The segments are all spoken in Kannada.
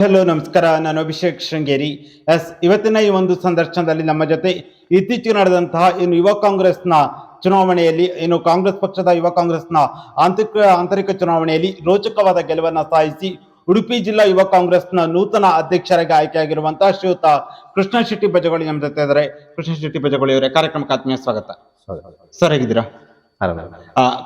ಹಲೋ ನಮಸ್ಕಾರ. ನಾನು ಅಭಿಷೇಕ್ ಶೃಂಗೇರಿ. ಎಸ್ ಇವತ್ತಿನ ಈ ಒಂದು ಸಂದರ್ಶನದಲ್ಲಿ ನಮ್ಮ ಜೊತೆ ಇತ್ತೀಚೆಗೆ ನಡೆದಂತಹ ಏನು ಯುವ ಕಾಂಗ್ರೆಸ್ನ ಚುನಾವಣೆಯಲ್ಲಿ ಏನು ಕಾಂಗ್ರೆಸ್ ಪಕ್ಷದ ಯುವ ಕಾಂಗ್ರೆಸ್ನ ಆಂತರಿಕ ಆಂತರಿಕ ಚುನಾವಣೆಯಲ್ಲಿ ರೋಚಕವಾದ ಗೆಲುವನ್ನ ಸಾಧಿಸಿ ಉಡುಪಿ ಜಿಲ್ಲಾ ಯುವ ಕಾಂಗ್ರೆಸ್ನ ನೂತನ ಅಧ್ಯಕ್ಷರಾಗಿ ಆಯ್ಕೆಯಾಗಿರುವಂತಹ ಶ್ರೀಯುತ ಕೃಷ್ಣ ಶೆಟ್ಟಿ ಬಜಗೋಳಿ ನಮ್ಮ ಜೊತೆ ಇದ್ದಾರೆ. ಕೃಷ್ಣ ಶೆಟ್ಟಿ ಬಜಗೋಳಿ ಅವರೇ ಕಾರ್ಯಕ್ರಮಕ್ಕೆ ಆತ್ಮೀಯ ಸ್ವಾಗತ. ಸರ್ ಹೇಗಿದ್ದೀರಾ?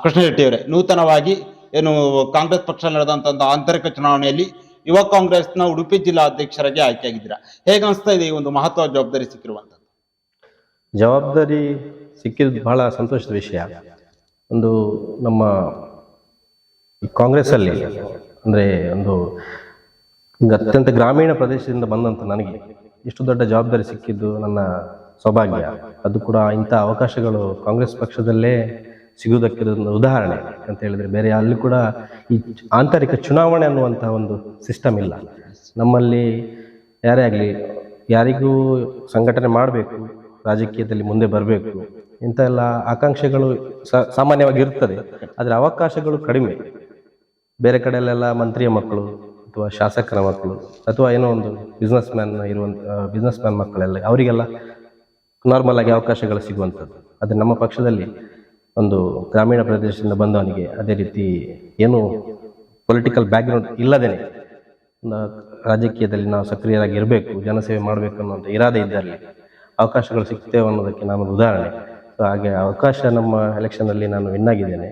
ಕೃಷ್ಣ ಶೆಟ್ಟಿ ಅವರೇ ನೂತನವಾಗಿ ಏನು ಕಾಂಗ್ರೆಸ್ ಪಕ್ಷ ನಡೆದಂತಹ ಆಂತರಿಕ ಚುನಾವಣೆಯಲ್ಲಿ ಯುವ ಕಾಂಗ್ರೆಸ್ನ ಉಡುಪಿ ಜಿಲ್ಲಾ ಅಧ್ಯಕ್ಷರಾಗಿ ಆಯ್ಕೆಯಾಗಿದ್ದೀರಾ. ಹೇಗೆ ಅನಿಸ್ತಾ ಇದೆ ಈ ಒಂದು ಮಹತ್ವ ಜವಾಬ್ದಾರಿ ಸಿಕ್ಕಿರುವಂತದ್ದು ಜವಾಬ್ದಾರಿ ಸಿಕ್ಕಿದ್ದು ಬಹಳ ಸಂತೋಷದ ವಿಷಯ. ಒಂದು ನಮ್ಮ ಕಾಂಗ್ರೆಸ್ ಕಾಂಗ್ರೆಸ್ಸಲ್ಲಿ ಅಂದರೆ ಒಂದು ಅತ್ಯಂತ ಗ್ರಾಮೀಣ ಪ್ರದೇಶದಿಂದ ಬಂದಂತ ನನಗೆ ಇಷ್ಟು ದೊಡ್ಡ ಜವಾಬ್ದಾರಿ ಸಿಕ್ಕಿದ್ದು ನನ್ನ ಸೌಭಾಗ್ಯ. ಅದು ಕೂಡ ಇಂಥ ಅವಕಾಶಗಳು ಕಾಂಗ್ರೆಸ್ ಪಕ್ಷದಲ್ಲೇ ಸಿಗುವುದಕ್ಕೆ ಒಂದು ಉದಾಹರಣೆ ಅಂತ ಹೇಳಿದ್ರೆ ಬೇರೆ ಅಲ್ಲಿ ಕೂಡ ಈ ಆಂತರಿಕ ಚುನಾವಣೆ ಅನ್ನುವಂಥ ಒಂದು ಸಿಸ್ಟಮ್ ಇಲ್ಲ. ನಮ್ಮಲ್ಲಿ ಯಾರೇ ಆಗಲಿ ಯಾರಿಗೂ ಸಂಘಟನೆ ಮಾಡಬೇಕು, ರಾಜಕೀಯದಲ್ಲಿ ಮುಂದೆ ಬರಬೇಕು, ಇಂಥ ಎಲ್ಲ ಆಕಾಂಕ್ಷೆಗಳು ಸಾಮಾನ್ಯವಾಗಿ ಇರ್ತದೆ. ಆದರೆ ಅವಕಾಶಗಳು ಕಡಿಮೆ. ಬೇರೆ ಕಡೆಯಲ್ಲೆಲ್ಲ ಮಂತ್ರಿಯ ಮಕ್ಕಳು ಅಥವಾ ಶಾಸಕರ ಮಕ್ಕಳು ಅಥವಾ ಏನೋ ಒಂದು ಬಿಸ್ನೆಸ್ ಮ್ಯಾನ್ ಇರುವಂಥ ಬಿಸ್ನೆಸ್ ಮ್ಯಾನ್ ಮಕ್ಕಳೆಲ್ಲ ಅವರಿಗೆಲ್ಲ ನಾರ್ಮಲ್ ಆಗಿ ಅವಕಾಶಗಳು ಸಿಗುವಂಥದ್ದು. ಆದರೆ ನಮ್ಮ ಪಕ್ಷದಲ್ಲಿ ಒಂದು ಗ್ರಾಮೀಣ ಪ್ರದೇಶದಿಂದ ಬಂದವನಿಗೆ ಅದೇ ರೀತಿ ಏನು ಪೊಲಿಟಿಕಲ್ ಬ್ಯಾಕ್ಗ್ರೌಂಡ್ ಇಲ್ಲದೇನೆ ರಾಜಕೀಯದಲ್ಲಿ ನಾವು ಸಕ್ರಿಯರಾಗಿ ಇರಬೇಕು, ಜನಸೇವೆ ಮಾಡಬೇಕು ಅನ್ನೋಂಥ ಇರಾದೆ ಇದ್ದಲ್ಲಿ ಅವಕಾಶಗಳು ಸಿಗ್ತೇವೆ ಅನ್ನೋದಕ್ಕೆ ನಾನು ಉದಾಹರಣೆ. ಸೊ ಹಾಗೆ ಅವಕಾಶ ನಮ್ಮ ಎಲೆಕ್ಷನ್ನಲ್ಲಿ ನಾನು ವಿನ್ ಆಗಿದ್ದೇನೆ.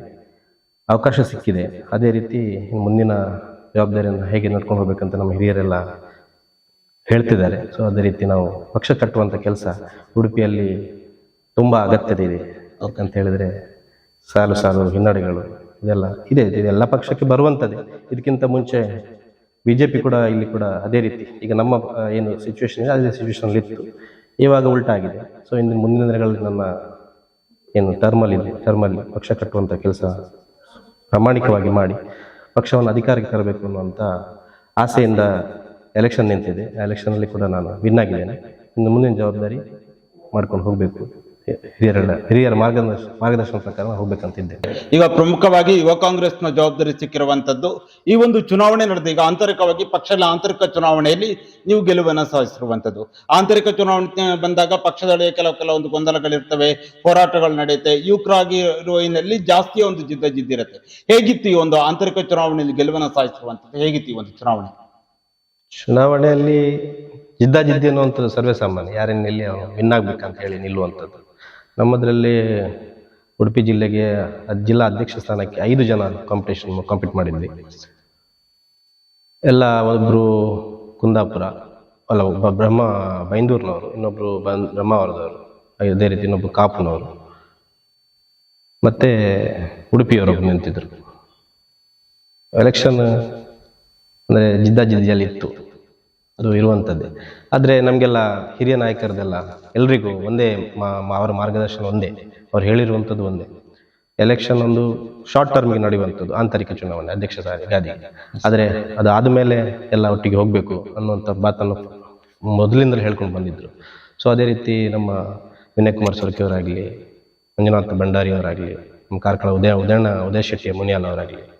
ಅವಕಾಶ ಸಿಕ್ಕಿದೆ. ಅದೇ ರೀತಿ ಮುಂದಿನ ಜವಾಬ್ದಾರಿಯನ್ನು ಹೇಗೆ ನಡ್ಕೊಂಡು ಹೋಗ್ಬೇಕಂತ ನಮ್ಮ ಹಿರಿಯರೆಲ್ಲ ಹೇಳ್ತಿದ್ದಾರೆ. ಸೊ ಅದೇ ರೀತಿ ನಾವು ಪಕ್ಷ ಕಟ್ಟುವಂಥ ಕೆಲಸ ಉಡುಪಿಯಲ್ಲಿ ತುಂಬ ಅಗತ್ಯತೆ ಇದೆ ಅಂತ ಹೇಳಿದ್ರೆ ಸಾಲು ಸಾಲು ಹಿನ್ನಡೆಗಳು, ಇದೆಲ್ಲ ಇದೆ ಇದೆಲ್ಲ ಪಕ್ಷಕ್ಕೆ ಬರುವಂಥದ್ದೇ ಇದಕ್ಕಿಂತ ಮುಂಚೆ ಬಿ ಜೆ ಪಿ ಕೂಡ ಇಲ್ಲಿ ಕೂಡ ಅದೇ ರೀತಿ. ಈಗ ನಮ್ಮ ಏನು ಸಿಚುವೇಶನ್ ಇದೆ, ಅದೇ ಸಿಚುವೇಶನಲ್ಲಿ ಇತ್ತು. ಇವಾಗ ಉಲ್ಟಾಗಿದೆ. ಸೊ ಇನ್ನು ಮುಂದಿನ ದಿನಗಳಲ್ಲಿ ನಮ್ಮ ಏನು ಟರ್ಮಲ್ ಇದೆ ಟರ್ಮಲ್ಲಿ ಪಕ್ಷ ಕಟ್ಟುವಂಥ ಕೆಲಸ ಪ್ರಾಮಾಣಿಕವಾಗಿ ಮಾಡಿ ಪಕ್ಷವನ್ನು ಅಧಿಕಾರಕ್ಕೆ ತರಬೇಕು ಅನ್ನುವಂಥ ಆಸೆಯಿಂದ ಎಲೆಕ್ಷನ್ ನಿಂತಿದೆ. ಆ ಎಲೆಕ್ಷನಲ್ಲಿ ಕೂಡ ನಾನು ವಿನ್ ಆಗಿದ್ದೇನೆ. ಇನ್ನು ಮುಂದಿನ ಜವಾಬ್ದಾರಿ ಮಾಡ್ಕೊಂಡು ಹೋಗಬೇಕು. ಹಿರಿಯರ ಹಿರಿಯರ ಮಾರ್ಗದರ್ಶ ಮಾರ್ಗದರ್ಶನ ಪ್ರಕಾರ ಹೋಗ್ಬೇಕಂತಿದ್ದೆ ಈಗ ಪ್ರಮುಖವಾಗಿ ಯುವ ಕಾಂಗ್ರೆಸ್ನ ಜವಾಬ್ದಾರಿ ಸಿಕ್ಕಿರುವಂತದ್ದು ಈ ಒಂದು ಚುನಾವಣೆ ನಡೆದ ಈಗ ಆಂತರಿಕವಾಗಿ ಪಕ್ಷದ ಆಂತರಿಕ ಚುನಾವಣೆಯಲ್ಲಿ ನೀವು ಗೆಲುವನ್ನು ಸಾಧಿಸಿರುವಂತದ್ದು. ಆಂತರಿಕ ಚುನಾವಣೆ ಬಂದಾಗ ಪಕ್ಷದಲ್ಲಿ ಕೆಲವು ಕೆಲವೊಂದು ಗೊಂದಲಗಳಿರ್ತವೆ ಹೋರಾಟಗಳು ನಡೆಯುತ್ತೆ ಯುವಕರಾಗಿ ಇರುವ ಹಿನ್ನೆಲೆಯಲ್ಲಿ ಜಾಸ್ತಿ ಒಂದು ಜಿದ್ದ ಜಿದ್ದಿರುತ್ತೆ. ಹೇಗಿತ್ತು ಈ ಒಂದು ಆಂತರಿಕ ಚುನಾವಣೆಯಲ್ಲಿ ಗೆಲುವನ್ನು ಸಾಧಿಸಿರುವಂತದ್ದು? ಹೇಗಿತ್ತು ಈ ಒಂದು ಚುನಾವಣೆ? ಚುನಾವಣೆಯಲ್ಲಿ ಜಿದ್ದಾಜಿದ್ದಿ ಅನ್ನುವಂಥದ್ದು ಸರ್ವೇ ಸಾಮಾನ್ಯ ಯಾರನ್ನ ಇಲ್ಲಿ ಅವನು ವಿನ್ ಆಗ್ಬೇಕಂತ ಹೇಳಿ ನಿಲ್ಲುವಂಥದ್ದು. ನಮ್ಮದ್ರಲ್ಲಿ ಉಡುಪಿ ಜಿಲ್ಲೆಗೆ ಜಿಲ್ಲಾ ಅಧ್ಯಕ್ಷ ಸ್ಥಾನಕ್ಕೆ ಐದು ಜನ ಕಾಂಪಿಟೇಷನ್ ಕಾಂಪೀಟ್ ಮಾಡಿದ್ವಿ. ಎಲ್ಲ ಒಬ್ಬರು ಕುಂದಾಪುರ, ಅಲ್ಲ ಒಬ್ಬ ಬ್ರಹ್ಮ ಬೈಂದೂರಿನವರು ಇನ್ನೊಬ್ಬರು ಬನ್ ಬ್ರಹ್ಮಾವರದವರು, ಅದೇ ರೀತಿ ಇನ್ನೊಬ್ಬರು ಕಾಪುನವರು. ಮತ್ತೆ ಉಡುಪಿಯವರೊಬ್ಬರು ನಿಂತಿದ್ರು. ಎಲೆಕ್ಷನ್ ಅಂದರೆ ಜಿದ್ದಾಜಿದ್ದಿಯಲ್ಲಿ ಇತ್ತು. ಅದು ಇರುವಂಥದ್ದೇ. ಆದರೆ ನಮಗೆಲ್ಲ ಹಿರಿಯ ನಾಯಕರದೆಲ್ಲ ಎಲ್ರಿಗೂ ಒಂದೇ ಮಾ- ಅವರ ಮಾರ್ಗದರ್ಶನ ಒಂದೇ. ಅವ್ರು ಹೇಳಿರುವಂಥದ್ದು ಒಂದೇ. ಎಲೆಕ್ಷನ್ ಒಂದು ಶಾರ್ಟ್ ಟರ್ಮ್ಗೆ ನಡೆಯುವಂಥದ್ದು, ಆಂತರಿಕ ಚುನಾವಣೆ, ಅಧ್ಯಕ್ಷ ಗಾದಿ. ಆದರೆ ಅದು ಆದಮೇಲೆ ಎಲ್ಲ ಒಟ್ಟಿಗೆ ಹೋಗಬೇಕು ಅನ್ನುವಂಥ ಮಾತನ್ನು ಮೊದಲಿಂದಲೇ ಹೇಳ್ಕೊಂಡು ಬಂದಿದ್ರು. ಸೊ ಅದೇ ರೀತಿ ನಮ್ಮ ವಿನಯ್ ಕುಮಾರ್ ಸೊರಕೆ ಅವರಾಗಲಿ ಮಂಜುನಾಥ ಭಂಡಾರಿ ಅವರಾಗಲಿ ನಮ್ಮ ಕಾರ್ಕಳ ಉದಯ, ಉದಯಣ್ಣ, ಉದಯ ಶೆಟ್ಟಿ ಮುನಿಯಾಲ್ ಅವರಾಗಲಿ,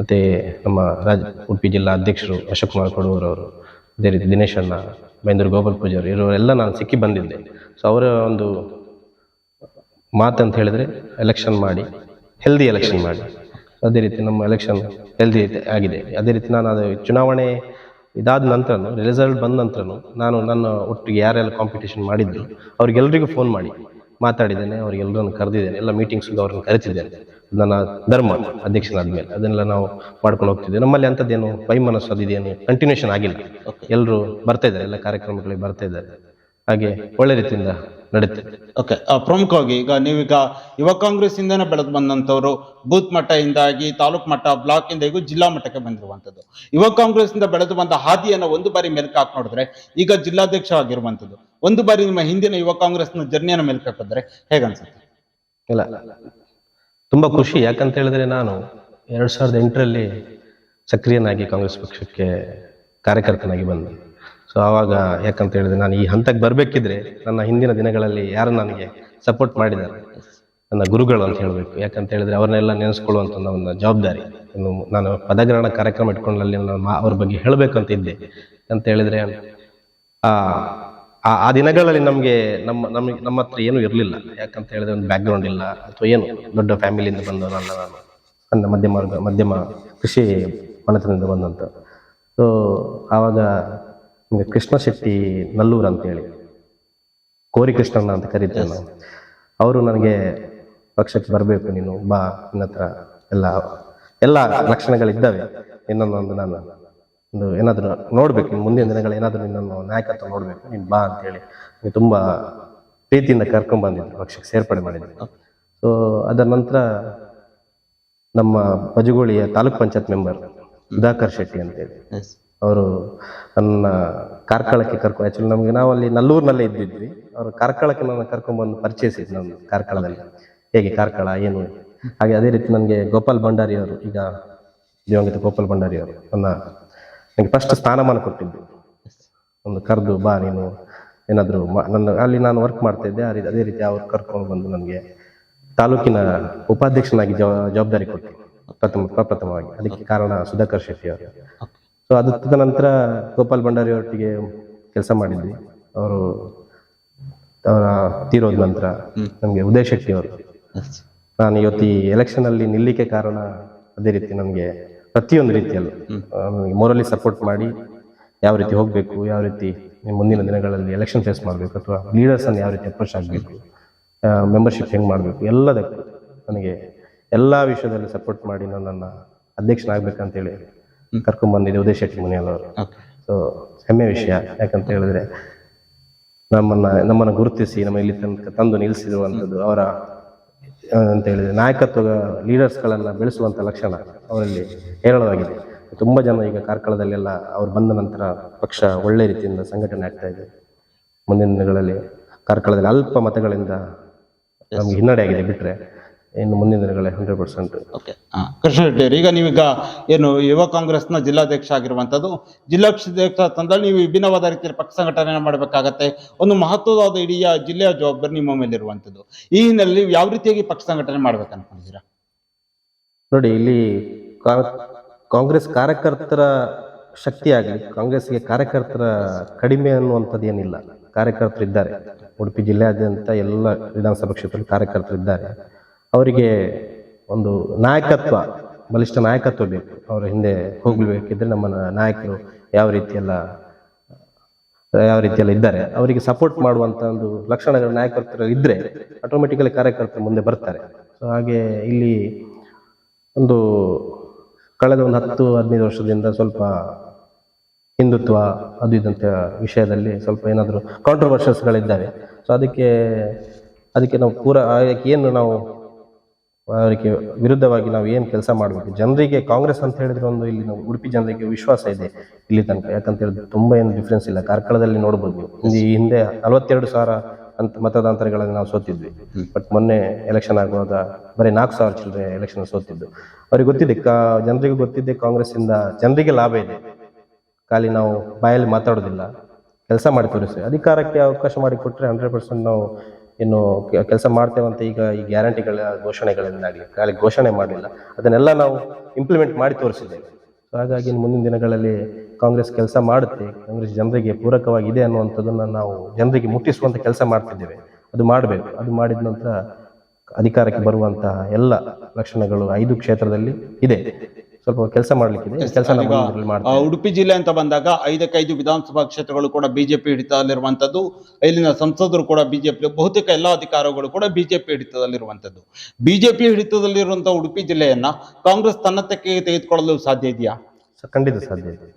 ಮತ್ತು ನಮ್ಮ ರಾಜ್, ಉಡುಪಿ ಜಿಲ್ಲಾ ಅಧ್ಯಕ್ಷರು ಅಶೋಕ್ ಕುಮಾರ್ ಕೊಡೂರವರು ಅದೇ ರೀತಿ ದಿನೇಶ್ ಅಣ್ಣ, ಮಹೇಂದ್ರ ಗೋಪಾಲ್ ಪೂಜಾರಿ ಇವರೆಲ್ಲ ನಾನು ಸಿಕ್ಕಿ ಬಂದಿದ್ದೆ. ಸೊ ಅವರ ಒಂದು ಮಾತಂತ ಹೇಳಿದ್ರೆ ಎಲೆಕ್ಷನ್ ಮಾಡಿ ಹೆಲ್ದಿ ಎಲೆಕ್ಷನ್ ಮಾಡಿ. ಅದೇ ರೀತಿ ನಮ್ಮ ಎಲೆಕ್ಷನ್ ಹೆಲ್ದಿ ಆಗಿದೆ. ಅದೇ ರೀತಿ ನಾನು ಅದು ಚುನಾವಣೆ ಇದಾದ ನಂತರನೂ ರಿಸಲ್ಟ್ ಬಂದ ನಂತರನೂ ನಾನು ನನ್ನ ಒಟ್ಟಿಗೆ ಯಾರೆಲ್ಲ ಕಾಂಪಿಟೇಷನ್ ಮಾಡಿದ್ರು ಅವ್ರಿಗೆಲ್ಲರಿಗೂ ಫೋನ್ ಮಾಡಿ. ಮಾತಾಡಿದ್ದೇನೆ ಅವ್ರಿಗೆಲ್ಲರನ್ನು ಕರೆದಿದ್ದೇನೆ, ಎಲ್ಲ ಮೀಟಿಂಗ್ಸ್ಗೆ ಅವ್ರನ್ನ ಕರೆತಿದ್ದೇನೆ. ನನ್ನ ಧರ್ಮ ಅಧ್ಯಕ್ಷನಾದ್ಮೇಲೆ ಅದನ್ನೆಲ್ಲ ನಾವು ಮಾಡ್ಕೊಂಡು ಹೋಗ್ತಿದ್ದೇವೆ. ನಮ್ಮಲ್ಲಿ ಅಂಥದ್ದೇನು ವೈಮನಸ್ಸು ಅದಿದೇನು ಕಂಟಿನ್ಯೂಷನ್ ಆಗಿಲ್ಲ. ಎಲ್ಲರೂ ಬರ್ತಾ ಇದ್ದಾರೆ, ಎಲ್ಲ ಕಾರ್ಯಕ್ರಮಗಳಿಗೆ ಬರ್ತಾ ಇದ್ದಾರೆ. ಹಾಗೆ ಒಳ್ಳೆ ರೀತಿಯಿಂದ ನಡೀತದೆ ಓಕೆ ಪ್ರಮುಖವಾಗಿ ಈಗ ನೀವೀಗ ಯುವ ಕಾಂಗ್ರೆಸ್ ಇಂದನೇ ಬೆಳೆದು ಬಂದಂತವರು ಬೂತ್ ಮಟ್ಟದಿಂದಾಗಿ ತಾಲೂಕ್ ಮಟ್ಟ ಬ್ಲಾಕ್ ಇಂದ ಜಿಲ್ಲಾ ಮಟ್ಟಕ್ಕೆ ಬಂದಿರುವಂತದ್ದು ಯುವ ಕಾಂಗ್ರೆಸ್ ಇಂದ ಬೆಳೆದು ಬಂದ ಹಾದಿಯನ್ನು ಒಂದು ಬಾರಿ ಮೆಲುಕು ಹಾಕಿ ನೋಡಿದ್ರೆ ಈಗ ಜಿಲ್ಲಾಧ್ಯಕ್ಷ ಆಗಿರುವಂತದ್ದು ಒಂದು ಬಾರಿ ನಿಮ್ಮ ಹಿಂದಿನ ಯುವ ಕಾಂಗ್ರೆಸ್ನ ಜರ್ನಿಯನ್ನು ಮೇಲ್ಕಾಕಿದ್ರೆ ಹೇಗನ್ಸುತ್ತೆ ಇಲ್ಲ. ತುಂಬಾ ಖುಷಿ. ಯಾಕಂತ ಹೇಳಿದ್ರೆ ನಾನು ಎರಡ್ ಸಾವಿರದ ಎಂಟರಲ್ಲಿ ಸಕ್ರಿಯನಾಗಿ ಕಾಂಗ್ರೆಸ್ ಪಕ್ಷಕ್ಕೆ ಕಾರ್ಯಕರ್ತನಾಗಿ ಬಂದೆ. ಸೊ ಆವಾಗ ಯಾಕಂತ ಹೇಳಿದ್ರೆ ನಾನು ಈ ಹಂತಕ್ಕೆ ಬರಬೇಕಿದ್ರೆ ನನ್ನ ಹಿಂದಿನ ದಿನಗಳಲ್ಲಿ ಯಾರು ನನಗೆ ಸಪೋರ್ಟ್ ಮಾಡಿದ್ದಾರೆ? ನನ್ನ ಗುರುಗಳು ಅಂತ ಹೇಳಬೇಕು. ಯಾಕಂತ ಹೇಳಿದ್ರೆ ಅವ್ರನ್ನೆಲ್ಲ ನೆನೆಸ್ಕೊಳ್ಳುವಂತ ಒಂದು ಜವಾಬ್ದಾರಿ. ನಾನು ಪದಗ್ರಹಣ ಕಾರ್ಯಕ್ರಮ ಇಟ್ಕೊಂಡಲ್ಲಿ ನಾನು ಅವ್ರ ಬಗ್ಗೆ ಹೇಳಬೇಕಂತ ಇದ್ದೆ. ಅಂತ ಹೇಳಿದ್ರೆ, ಆ ಆ- ಆ ದಿನಗಳಲ್ಲಿ ನಮಗೆ ನಮ್ಮ ನಮಗೆ, ನಮ್ಮ ಹತ್ರ ಏನೂ ಇರಲಿಲ್ಲ. ಯಾಕಂತ ಹೇಳಿದ್ರೆ ಒಂದು ಬ್ಯಾಕ್ಗ್ರೌಂಡ್ ಇಲ್ಲ ಅಥವಾ ಏನು? ದೊಡ್ಡ ಫ್ಯಾಮಿಲಿಯಿಂದ ಬಂದವನಲ್ಲ ನಾನು. ನನ್ನ ಮಧ್ಯಮ ವರ್ಗ, ಮಧ್ಯಮ ಕೃಷಿ ಮನೆತನದಿಂದ ಬಂದಂತ. ಸೊ ಆವಾಗ ಕೃಷ್ಣ ಶೆಟ್ಟಿ ನಲ್ಲೂರ್ ಅಂತೇಳಿ. ಕೋರಿ ಕೃಷ್ಣಣ್ಣ ಅಂತ ಕರೀತೇವೆ ನಾವು. ಅವರು ನನಗೆ, ಪಕ್ಷಕ್ಕೆ ಬರಬೇಕು, ನೀನು ಬಾ ನಿನ್ನ ಹತ್ರ ಎಲ್ಲ ಎಲ್ಲ ಲಕ್ಷಣಗಳಿದ್ದಾವೆ. ಇನ್ನೊಂದೊಂದು ನಾನು ಒಂದು ಏನಾದರೂ ನೋಡ್ಬೇಕು ಮುಂದಿನ ದಿನಗಳು ಏನಾದರೂ ನಿನ್ನನ್ನು ನಾಯಕತ್ವ ನೋಡಬೇಕು ನೀನು ಬಾ ಅಂತೇಳಿ ನೀವು ತುಂಬ ಪ್ರೀತಿಯಿಂದ ಕರ್ಕೊಂಡ್ ಬಂದಿದ್ರು ಪಕ್ಷಕ್ಕೆ ಸೇರ್ಪಡೆ ಮಾಡಿದ್ರು. ಸೊ ಅದರ ನಂತರ ನಮ್ಮ ಬಜಗೋಳಿಯ ತಾಲೂಕ್ ಪಂಚಾಯತ್ ಮೆಂಬರ್ ಸುಧಾಕರ್ ಶೆಟ್ಟಿ ಅಂತೇಳಿ. ಅವರು ನನ್ನ ಕಾರ್ಕಳಕ್ಕೆ ಕರ್ಕೊಂಡು ಆಕ್ಚುಲಿ ನಮಗೆ ನಾವು ಅಲ್ಲಿ ನಲ್ಲೂರಿನಲ್ಲೇ ಇದ್ದಿದ್ವಿ. ಅವರು ಕಾರ್ಕಳಕ್ಕೆ ನನ್ನ ಕರ್ಕೊಂಡ್ಬಂದು ಪರಿಚಯಿಸಿದ್ರು ನಮ್ಮ ಕಾರ್ಕಳದಲ್ಲಿ. ಹೇಗೆ ಕಾರ್ಕಳ ಏನು? ಹಾಗೆ ಅದೇ ರೀತಿ ನನಗೆ ಗೋಪಾಲ್ ಭಂಡಾರಿ ಅವರು ಈಗ ದಿವಂಗತ ಗೋಪಾಲ್ ಭಂಡಾರಿ ಅವರು ನನ್ನ ನನಗೆ ಫಸ್ಟ್ ಸ್ಥಾನಮಾನ ಕೊಟ್ಟಿದ್ದು. ಒಂದು ಕರೆದು ಬಾ ನೀನು, ಏನಾದರೂ ನನ್ನ, ಅಲ್ಲಿ ನಾನು ವರ್ಕ್ ಮಾಡ್ತಾ ಇದ್ದೆ ಅದೇ ರೀತಿ ಅವ್ರು ಕರ್ಕೊಂಡು ಬಂದು ನನಗೆ ತಾಲೂಕಿನ ಉಪಾಧ್ಯಕ್ಷನಾಗಿ ಜವಾ- ಜವಾಬ್ದಾರಿ ಕೊಟ್ಟರು ಪ್ರಥಮ, ಪ್ರಪ್ರಥಮವಾಗಿ. ಅದಕ್ಕೆ ಕಾರಣ ಸುಧಾಕರ್ ಶೆಟ್ಟಿ ಅವರು. ಸೊ ಅದು ತದನಂತರ ಗೋಪಾಲ್ ಭಂಡಾರಿ ಅವರೊಟ್ಟಿಗೆ ಕೆಲಸ ಮಾಡಿದ್ವಿ. ಅವರು ಅವರ ತೀರೋದ ನಂತರ ನಮಗೆ ಉದಯ್ ಶೆಟ್ಟಿ ಅವರು. ನಾನು ಇವತ್ತು ಈ ಎಲೆಕ್ಷನ್ ಅಲ್ಲಿ ನಿಲ್ಲಿಕೆ ಕಾರಣ ಅದೇ ರೀತಿ ನಮಗೆ ಪ್ರತಿಯೊಂದು ರೀತಿಯಲ್ಲೂ. ಮೊರಲಿ ಸಪೋರ್ಟ್ ಮಾಡಿ ಯಾವ ರೀತಿ ಹೋಗಬೇಕು ಯಾವ ರೀತಿ ಮುಂದಿನ ದಿನಗಳಲ್ಲಿ ಎಲೆಕ್ಷನ್ ಫೇಸ್ ಮಾಡಬೇಕು ಅಥವಾ ಲೀಡರ್ಸ್ ಅನ್ನು ಯಾವ ರೀತಿ ಅಪ್ರೋಚ್ ಆಗಬೇಕು ಮೆಂಬರ್ಶಿಪ್ ಹೆಂಗೆ ಮಾಡಬೇಕು ಎಲ್ಲದಕ್ಕೂ ನನಗೆ ಎಲ್ಲ ವಿಷಯದಲ್ಲಿ ಸಪೋರ್ಟ್ ಮಾಡಿ ನನ್ನನ್ನು ಅಧ್ಯಕ್ಷನಾಗಬೇಕಂತೇಳಿ ಕರ್ಕೊಂಡ್ಬಂದಿದ್ದೆ ಉದಯ್ ಶೆಟ್ಟಿ ಮುನಿಯಲ್ಲವರು. ಸೊ ಹೆಮ್ಮೆ ವಿಷಯ. ಯಾಕಂತ ಹೇಳಿದ್ರೆ ನಮ್ಮನ್ನ ನಮ್ಮನ್ನು ಗುರುತಿಸಿ ನಮ್ಮ ಇಲ್ಲಿ ತನಕ ತಂದು ನಿಲ್ಲಿಸಿರುವಂಥದ್ದು ಅವರ ಅಂತ ಹೇಳಿದ್ರೆ ನಾಯಕತ್ವ ಲೀಡರ್ಸ್ಗಳನ್ನು ಬೆಳೆಸುವಂತ ಲಕ್ಷಣ ಅವರಲ್ಲಿ ಹೇರಳವಾಗಿದೆ. ತುಂಬಾ ಜನ ಈಗ ಕಾರ್ಕಳದಲ್ಲೆಲ್ಲ ಅವ್ರು ಬಂದ ನಂತರ ಪಕ್ಷ ಒಳ್ಳೆ ರೀತಿಯಿಂದ ಸಂಘಟನೆ ಆಗ್ತಾ ಇದೆ. ಮುಂದಿನ ದಿನಗಳಲ್ಲಿ ಕಾರ್ಕಳದಲ್ಲಿ ಅಲ್ಪ ಮತಗಳಿಂದ ನಮ್ಗೆ ಹಿನ್ನಡೆ ಆಗಿದೆ ಬಿಟ್ರೆ. ಇನ್ನು ಮುಂದಿನ ದಿನಗಳಲ್ಲಿ hundred percent okay Krishna Reddy ಅವರು ಈಗ ನೀವೀಗ ಏನು ಯುವ ಕಾಂಗ್ರೆಸ್ನ ಜಿಲ್ಲಾಧ್ಯಕ್ಷ ಆಗಿರುವಂಥದ್ದು ಜಿಲ್ಲಾಧ್ಯಕ್ಷ ತಂದಲ್ಲಿ ನೀವು ವಿಭಿನ್ನವಾದ ರೀತಿಯಲ್ಲಿ ಪಕ್ಷ ಸಂಘಟನೆ ಮಾಡಬೇಕಾಗತ್ತೆ. ಒಂದು ಮಹತ್ವವಾದ ಇಡೀ ಜಿಲ್ಲೆಯ ಜವಾಬ್ದಾರಿ ನಿಮ್ಮ ಮೇಲೆ ಇರುವಂಥದ್ದು ಈ ಹಿನ್ನೆಲೆಯಲ್ಲಿ ನೀವು ಯಾವ ರೀತಿಯಾಗಿ ಪಕ್ಷ ಸಂಘಟನೆ ಮಾಡ್ಬೇಕು ಅನ್ಕೊಂಡಿದ್ದೀರಾ? ನೋಡಿ ಇಲ್ಲಿ ಕಾಂಗ್ರೆಸ್ ಕಾರ್ಯಕರ್ತರ ಶಕ್ತಿಯಾಗಲಿ ಕಾಂಗ್ರೆಸ್ಗೆ ಕಾರ್ಯಕರ್ತರ ಕಡಿಮೆ ಅನ್ನುವಂಥದ್ದು ಏನಿಲ್ಲ ಕಾರ್ಯಕರ್ತರು ಇದ್ದಾರೆ ಉಡುಪಿ ಜಿಲ್ಲೆಯಾದ್ಯಂತ ಎಲ್ಲ ವಿಧಾನಸಭಾ ಕ್ಷೇತ್ರದಲ್ಲಿ ಕಾರ್ಯಕರ್ತರು ಇದ್ದಾರೆ ಅವರಿಗೆ ಒಂದು ನಾಯಕತ್ವ, ಬಲಿಷ್ಠ ನಾಯಕತ್ವ ಬೇಕು. ಅವರ ಹಿಂದೆ ಹೋಗಬೇಕಿದ್ರೆ ನಮ್ಮ ನಾಯಕರು ಯಾವ ರೀತಿಯೆಲ್ಲ ಯಾವ ರೀತಿಯೆಲ್ಲ ಇದ್ದಾರೆ, ಅವರಿಗೆ ಸಪೋರ್ಟ್ ಮಾಡುವಂತ ಒಂದು ಲಕ್ಷಣಗಳ ನಾಯಕತ್ವ ಇದ್ರೆ ಆಟೋಮೆಟಿಕಲಿ ಕಾರ್ಯಕರ್ತರು ಮುಂದೆ ಬರ್ತಾರೆ. ಸೊ ಹಾಗೆ ಇಲ್ಲಿ ಒಂದು ಕಳೆದ ಒಂದು ಹತ್ತು, ಹದಿನೈದು ವರ್ಷದಿಂದ ಸ್ವಲ್ಪ ಹಿಂದುತ್ವ ಅದು ಇದಂತ ವಿಷಯದಲ್ಲಿ ಸ್ವಲ್ಪ ಏನಾದರೂ ಕಾಂಟ್ರವರ್ಷಸ್ಗಳಿದ್ದಾವೆ ಸೊ ಅದಕ್ಕೆ ಅದಕ್ಕೆ ನಾವು ಪೂರ ಅದಕ್ಕೆ ಏನು ನಾವು ಅದಕ್ಕೆ ವಿರುದ್ಧವಾಗಿ ನಾವು ಏನು ಕೆಲಸ ಮಾಡಬೇಕು? ಜನರಿಗೆ ಕಾಂಗ್ರೆಸ್ ಅಂತ ಹೇಳಿದ್ರೆ ಒಂದು ಇಲ್ಲಿ ನಾವು ಉಡುಪಿ ಜನರಿಗೆ ವಿಶ್ವಾಸ ಇದೆ ಇಲ್ಲಿ ತನಕ. ಯಾಕಂತ ಹೇಳಿದ್ರೆ ತುಂಬಾ ಏನು ಡಿಫ್ರೆನ್ಸ್ ಇಲ್ಲ. ಕಾರ್ಕಳದಲ್ಲಿ ನೋಡ್ಬೋದು. ಈ ಹಿಂದೆ ನಲವತ್ತೆರಡು ಸಾವಿರ ಅಂತ ಮತದಾಂತರಗಳಲ್ಲಿ ನಾವು ಸೋತಿದ್ವಿ. ಬಟ್ ಮೊನ್ನೆ ಎಲೆಕ್ಷನ್ ಆಗುವಾಗ ಬರೀ ನಾಲ್ಕು ಸಾವಿರ ಚಿಲ್ಲರೆ ಎಲೆಕ್ಷನ್ ಸೋತಿದ್ದು. ಅವ್ರಿಗೆ ಗೊತ್ತಿದೆ, ಕಾ, ಜನರಿಗೆ ಗೊತ್ತಿದೆ ಕಾಂಗ್ರೆಸ್ ಇಂದ ಜನರಿಗೆ ಲಾಭ ಇದೆ. ಖಾಲಿ ನಾವು ಬಾಯಲ್ಲಿ ಮಾತಾಡೋದಿಲ್ಲ. ಕೆಲಸ ಮಾಡಿ ತೋರಿಸಿ. ಅಧಿಕಾರಕ್ಕೆ ಅವಕಾಶ ಮಾಡಿಕೊಟ್ರೆ ಹಂಡ್ರೆಡ್ ಪರ್ಸೆಂಟ್ ನಾವು ಇನ್ನು ಕೆಲಸ ಮಾಡ್ತೇವಂತ ಈಗ ಈ ಗ್ಯಾರಂಟಿಗಳ ಘೋಷಣೆಗಳಿಂದಾಗಲಿ ಖಾಲಿ ಘೋಷಣೆ ಮಾಡಲಿಲ್ಲ ಅದನ್ನೆಲ್ಲ ನಾವು ಇಂಪ್ಲಿಮೆಂಟ್ ಮಾಡಿ ತೋರಿಸಿದ್ದೇವೆ. ಸೊ ಹಾಗಾಗಿ ಮುಂದಿನ ದಿನಗಳಲ್ಲಿ ಕಾಂಗ್ರೆಸ್ ಕೆಲಸ ಮಾಡುತ್ತೆ. ಕಾಂಗ್ರೆಸ್ ಜನರಿಗೆ ಪೂರಕವಾಗಿದೆ ಅನ್ನುವಂಥದ್ದನ್ನು ನಾವು ಜನರಿಗೆ ಮುಟ್ಟಿಸುವಂತ ಕೆಲಸ ಮಾಡ್ತಿದ್ದೇವೆ. ಅದು ಮಾಡಬೇಕು. ಅದು ಮಾಡಿದ ನಂತರ ಅಧಿಕಾರಕ್ಕೆ ಬರುವಂತಹ ಎಲ್ಲ ಲಕ್ಷಣಗಳು ಐದು ಕ್ಷೇತ್ರದಲ್ಲಿ ಇದೆ. ಸ್ವಲ್ಪ ಕೆಲಸ ಮಾಡ್ಲಿಕ್ಕಿದೆ. ಕೆಲಸ ಉಡುಪಿ ಜಿಲ್ಲೆ ಅಂತ ಬಂದಾಗ ಐದಕ್ಕೈದು ವಿಧಾನಸಭಾ ಕ್ಷೇತ್ರಗಳು ಕೂಡ ಬಿಜೆಪಿ ಹಿಡಿತದಲ್ಲಿರುವಂತದ್ದು ಇಲ್ಲಿನ ಸಂಸದರು ಕೂಡ ಬಿಜೆಪಿ ಬಹುತೇಕ ಎಲ್ಲ ಅಧಿಕಾರಿಗಳು ಕೂಡ ಬಿಜೆಪಿ ಹಿಡಿತದಲ್ಲಿರುವಂತದ್ದು ಬಿಜೆಪಿ ಹಿಡಿತದಲ್ಲಿರುವಂತಹ ಉಡುಪಿ ಜಿಲ್ಲೆಯನ್ನ ಕಾಂಗ್ರೆಸ್ ತನ್ನತ್ತಕ್ಕೆ ತೆಗೆದುಕೊಳ್ಳಲು ಸಾಧ್ಯ ಇದೆಯಾ? ಖಂಡಿತ ಸಾಧ್ಯ ಇದೆ.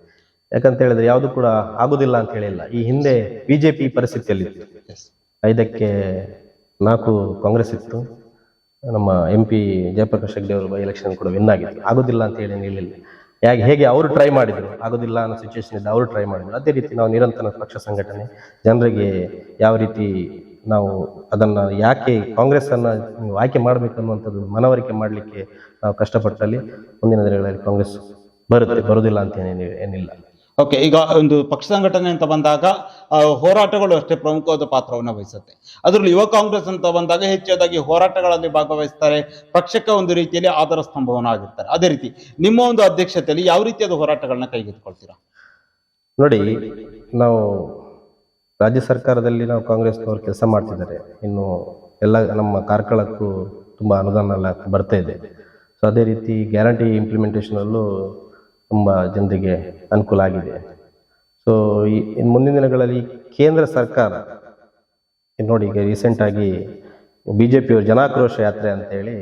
ಯಾಕಂತ ಹೇಳಿದ್ರೆ ಯಾವುದು ಕೂಡ ಆಗುದಿಲ್ಲ ಅಂತ ಹೇಳಿಲ್ಲ. ಈ ಹಿಂದೆ ಬಿಜೆಪಿ ಪರಿಸ್ಥಿತಿಯಲ್ಲಿ ಐದಕ್ಕೆ ನಾಲ್ಕು ಕಾಂಗ್ರೆಸ್ ಇತ್ತು. ನಮ್ಮ ಎಂ ಪಿ ಜಯಪ್ರಕಾಶ್ ಹೆಗ್ಡೆ ಅವರು ಬೈ ಎಲೆಕ್ಷನ್ ಕೂಡ ವಿನ್ ಆಗಿದೆ ಆಗೋದಿಲ್ಲ ಅಂತ ಹೇಳಿ ಏನು ಹೇಳಿಲ್ಲ ಹೇಗೆ ಅವರು ಟ್ರೈ ಮಾಡಿದರು? ಆಗೋದಿಲ್ಲ ಅನ್ನೋ ಸಿಚುವೇಶನ್ ಇದ್ದ ಅವರು ಟ್ರೈ ಮಾಡಿದ್ರು. ಅದೇ ರೀತಿ ನಾವು ನಿರಂತರ ಪಕ್ಷ ಸಂಘಟನೆ, ಜನರಿಗೆ ಯಾವ ರೀತಿ ನಾವು ಅದನ್ನು ಯಾಕೆ ಕಾಂಗ್ರೆಸ್ಸನ್ನು ಆಯ್ಕೆ ಮಾಡಬೇಕು ಅನ್ನುವಂಥದ್ದು ಮನವರಿಕೆ ಮಾಡಲಿಕ್ಕೆ ನಾವು ಕಷ್ಟಪಟ್ಟಲ್ಲಿ ಮುಂದಿನ ದಿನಗಳಲ್ಲಿ ಕಾಂಗ್ರೆಸ್ ಬರುತ್ತೆ ಬರೋದಿಲ್ಲ ಅಂತ ಏನೇನು ಏನಿಲ್ಲ. ಓಕೆ ಈಗ ಒಂದು ಪಕ್ಷ ಸಂಘಟನೆ ಅಂತ ಬಂದಾಗ ಹೋರಾಟಗಳು ಅಷ್ಟೇ ಪ್ರಮುಖವಾದ ಪಾತ್ರವನ್ನು ವಹಿಸುತ್ತೆ. ಅದರಲ್ಲಿ ಯುವ ಕಾಂಗ್ರೆಸ್ ಅಂತ ಬಂದಾಗ ಹೆಚ್ಚಾದಾಗಿ ಹೋರಾಟಗಳಲ್ಲಿ ಭಾಗವಹಿಸ್ತಾರೆ, ಪಕ್ಷಕ್ಕೆ ಒಂದು ರೀತಿಯಲ್ಲಿ ಆಧಾರ ಸ್ತಂಭವನ್ನು ಆಗಿರ್ತಾರೆ. ಅದೇ ರೀತಿ, ನಿಮ್ಮ ಒಂದು ಅಧ್ಯಕ್ಷತೆಯಲ್ಲಿ ಯಾವ ರೀತಿಯಾದ ಹೋರಾಟಗಳನ್ನ ಕೈಗೆತ್ತಿಕೊಳ್ತೀರಾ? ನೋಡಿ, ನಾವು ರಾಜ್ಯ ಸರ್ಕಾರದಲ್ಲಿ ನಾವು ಕಾಂಗ್ರೆಸ್ನವರು ಕೆಲಸ ಮಾಡ್ತಿದ್ದಾರೆ. ಇನ್ನು ಎಲ್ಲ ನಮ್ಮ ಕಾರ್ಕಳಕ್ಕೂ ತುಂಬ ಅನುದಾನ ಎಲ್ಲ ಬರ್ತಾ ಇದೆ. ಸೊ ಅದೇ ರೀತಿ ಗ್ಯಾರಂಟಿ ಇಂಪ್ಲಿಮೆಂಟೇಷನಲ್ಲೂ ತುಂಬ ಜನರಿಗೆ ಅನುಕೂಲ ಆಗಿದೆ. ಸೊ ಈ ಮುಂದಿನ ದಿನಗಳಲ್ಲಿ ಕೇಂದ್ರ ಸರ್ಕಾರ, ನೋಡಿ ಈಗ ರೀಸೆಂಟಾಗಿ ಬಿ ಜೆ ಪಿಯವರು ಜನಾಕ್ರೋಶ ಯಾತ್ರೆ ಅಂತೇಳಿ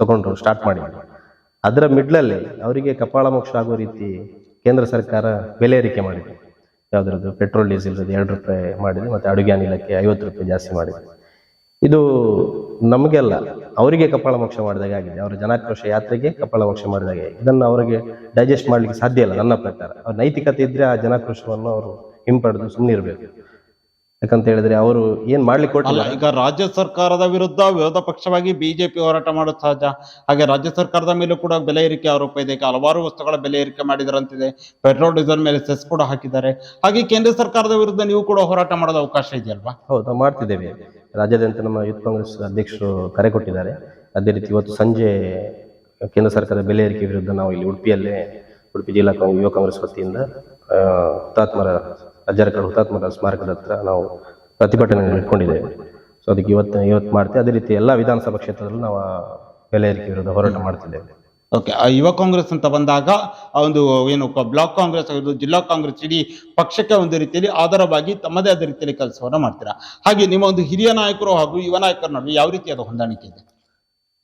ತಗೊಂಡ್ರು ಸ್ಟಾರ್ಟ್ ಮಾಡಿದ್ರು. ಅದರ ಮಿಡ್ಲಲ್ಲಿ ಅವರಿಗೆ ಕಪಾಳ ಮೋಕ್ಷ ಆಗೋ ರೀತಿ ಕೇಂದ್ರ ಸರ್ಕಾರ ಬೆಲೆ ಏರಿಕೆ ಮಾಡಿದೆ. ಯಾವುದ್ರದ್ದು? ಪೆಟ್ರೋಲ್ ಡೀಸೆಲ್ ಎರಡು ರೂಪಾಯಿ ಮಾಡಿದೆ, ಮತ್ತು ಅಡುಗೆ ಅನಿಲಕ್ಕೆ ಐವತ್ತು ರೂಪಾಯಿ ಜಾಸ್ತಿ ಮಾಡಿದೆ. ಇದು ನಮಗೆಲ್ಲ ಅವರಿಗೆ ಕಪಾಳ ಮೋಕ್ಷ ಮಾಡಿದಾಗ ಆಗಿದೆ. ಅವರ ಜನಾಕ್ರೋಶ ಯಾತ್ರೆಗೆ ಕಪಾಳ ಮೋಕ್ಷ ಮಾಡಿದಾಗೆ ಇದನ್ನು ಅವರಿಗೆ ಡೈಜೆಸ್ಟ್ ಮಾಡಲಿಕ್ಕೆ ಸಾಧ್ಯ ಇಲ್ಲ ನನ್ನ ಪ್ರಕಾರ. ಅವ್ರ ನೈತಿಕತೆ ಇದ್ರೆ ಆ ಜನಾಕ್ರೋಶವನ್ನು ಅವರು ಹಿಂಪಡೆದು ಸುಮ್ಮನೆ ಇರಬೇಕು. ಯಾಕಂತ ಹೇಳಿದ್ರೆ ಅವರು ಏನ್ ಮಾಡ್ಲಿಕ್ಕೆ ಕೊಟ್ಟಿಲ್ಲ. ಈಗ ರಾಜ್ಯ ಸರ್ಕಾರದ ವಿರುದ್ಧ ವಿರೋಧ ಪಕ್ಷವಾಗಿ ಬಿಜೆಪಿ ಹೋರಾಟ ಮಾಡೋದು ಸಹಜ. ಹಾಗೆ ರಾಜ್ಯ ಸರ್ಕಾರದ ಮೇಲೂ ಕೂಡ ಬೆಲೆ ಏರಿಕೆ ಆರೋಪ ಇದೆ. ಈಗ ಹಲವಾರು ವಸ್ತುಗಳ ಬೆಲೆ ಏರಿಕೆ ಮಾಡಿದರಂತಿದೆ. ಪೆಟ್ರೋಲ್ ಡೀಸೆಲ್ ಮೇಲೆ ಸೆಸ್ ಕೂಡ ಹಾಕಿದ್ದಾರೆ. ಹಾಗೆ ಕೇಂದ್ರ ಸರ್ಕಾರದ ವಿರುದ್ಧ ನೀವು ಕೂಡ ಹೋರಾಟ ಮಾಡೋದು ಅವಕಾಶ ಇದೆಯಲ್ವಾ? ಹೌದು ಮಾಡ್ತಿದ್ದೇವೆ. ರಾಜ್ಯಾದ್ಯಂತ ನಮ್ಮ ಯೂತ್ ಕಾಂಗ್ರೆಸ್ ಅಧ್ಯಕ್ಷರು ಕರೆ ಕೊಟ್ಟಿದ್ದಾರೆ. ಅದೇ ರೀತಿ ಇವತ್ತು ಸಂಜೆ ಕೇಂದ್ರ ಸರ್ಕಾರದ ಬೆಲೆ ಏರಿಕೆ ವಿರುದ್ಧ ನಾವು ಇಲ್ಲಿ ಉಡುಪಿಯಲ್ಲೇ ಉಡುಪಿ ಜಿಲ್ಲಾ ಯುವ ಕಾಂಗ್ರೆಸ್ ವತಿಯಿಂದ ಹುತಾತ್ಮರ, ಅಜ್ಜರಕರ ಹುತಾತ್ಮರ ಸ್ಮಾರಕದ ಹತ್ರ ನಾವು ಪ್ರತಿಭಟನೆ ಇಟ್ಕೊಂಡಿದ್ದೇವೆ. ಸೊ ಅದಕ್ಕೆ ಇವತ್ತು ಇವತ್ತು ಮಾಡ್ತೇವೆ. ಅದೇ ರೀತಿ ಎಲ್ಲ ವಿಧಾನಸಭಾ ಕ್ಷೇತ್ರದಲ್ಲೂ ನಾವು ಬೆಲೆ ಏರಿಕೆ ವಿರುದ್ಧ ಹೋರಾಟ ಮಾಡ್ತಿದ್ದೇವೆ. ಓಕೆ ಆ ಯುವ ಕಾಂಗ್ರೆಸ್ ಅಂತ ಬಂದಾಗ, ಆ ಒಂದು ಏನು ಬ್ಲಾಕ್ ಕಾಂಗ್ರೆಸ್ ಆಗಿರ್ಬೋದು, ಜಿಲ್ಲಾ ಕಾಂಗ್ರೆಸ್, ಇಡೀ ಪಕ್ಷಕ್ಕೆ ಒಂದು ರೀತಿಯಲ್ಲಿ ಆಧಾರವಾಗಿ ತಮ್ಮದೇ ಆದ ರೀತಿಯಲ್ಲಿ ಕೆಲಸವನ್ನ ಮಾಡ್ತೀರಾ? ಹಾಗೆ ನಿಮ್ಮ ಒಂದು ಹಿರಿಯ ನಾಯಕರು ಹಾಗೂ ಯುವ ನಾಯಕರ ನಡುವೆ ಯಾವ ರೀತಿಯಾದ ಹೊಂದಾಣಿಕೆ ಇದೆ?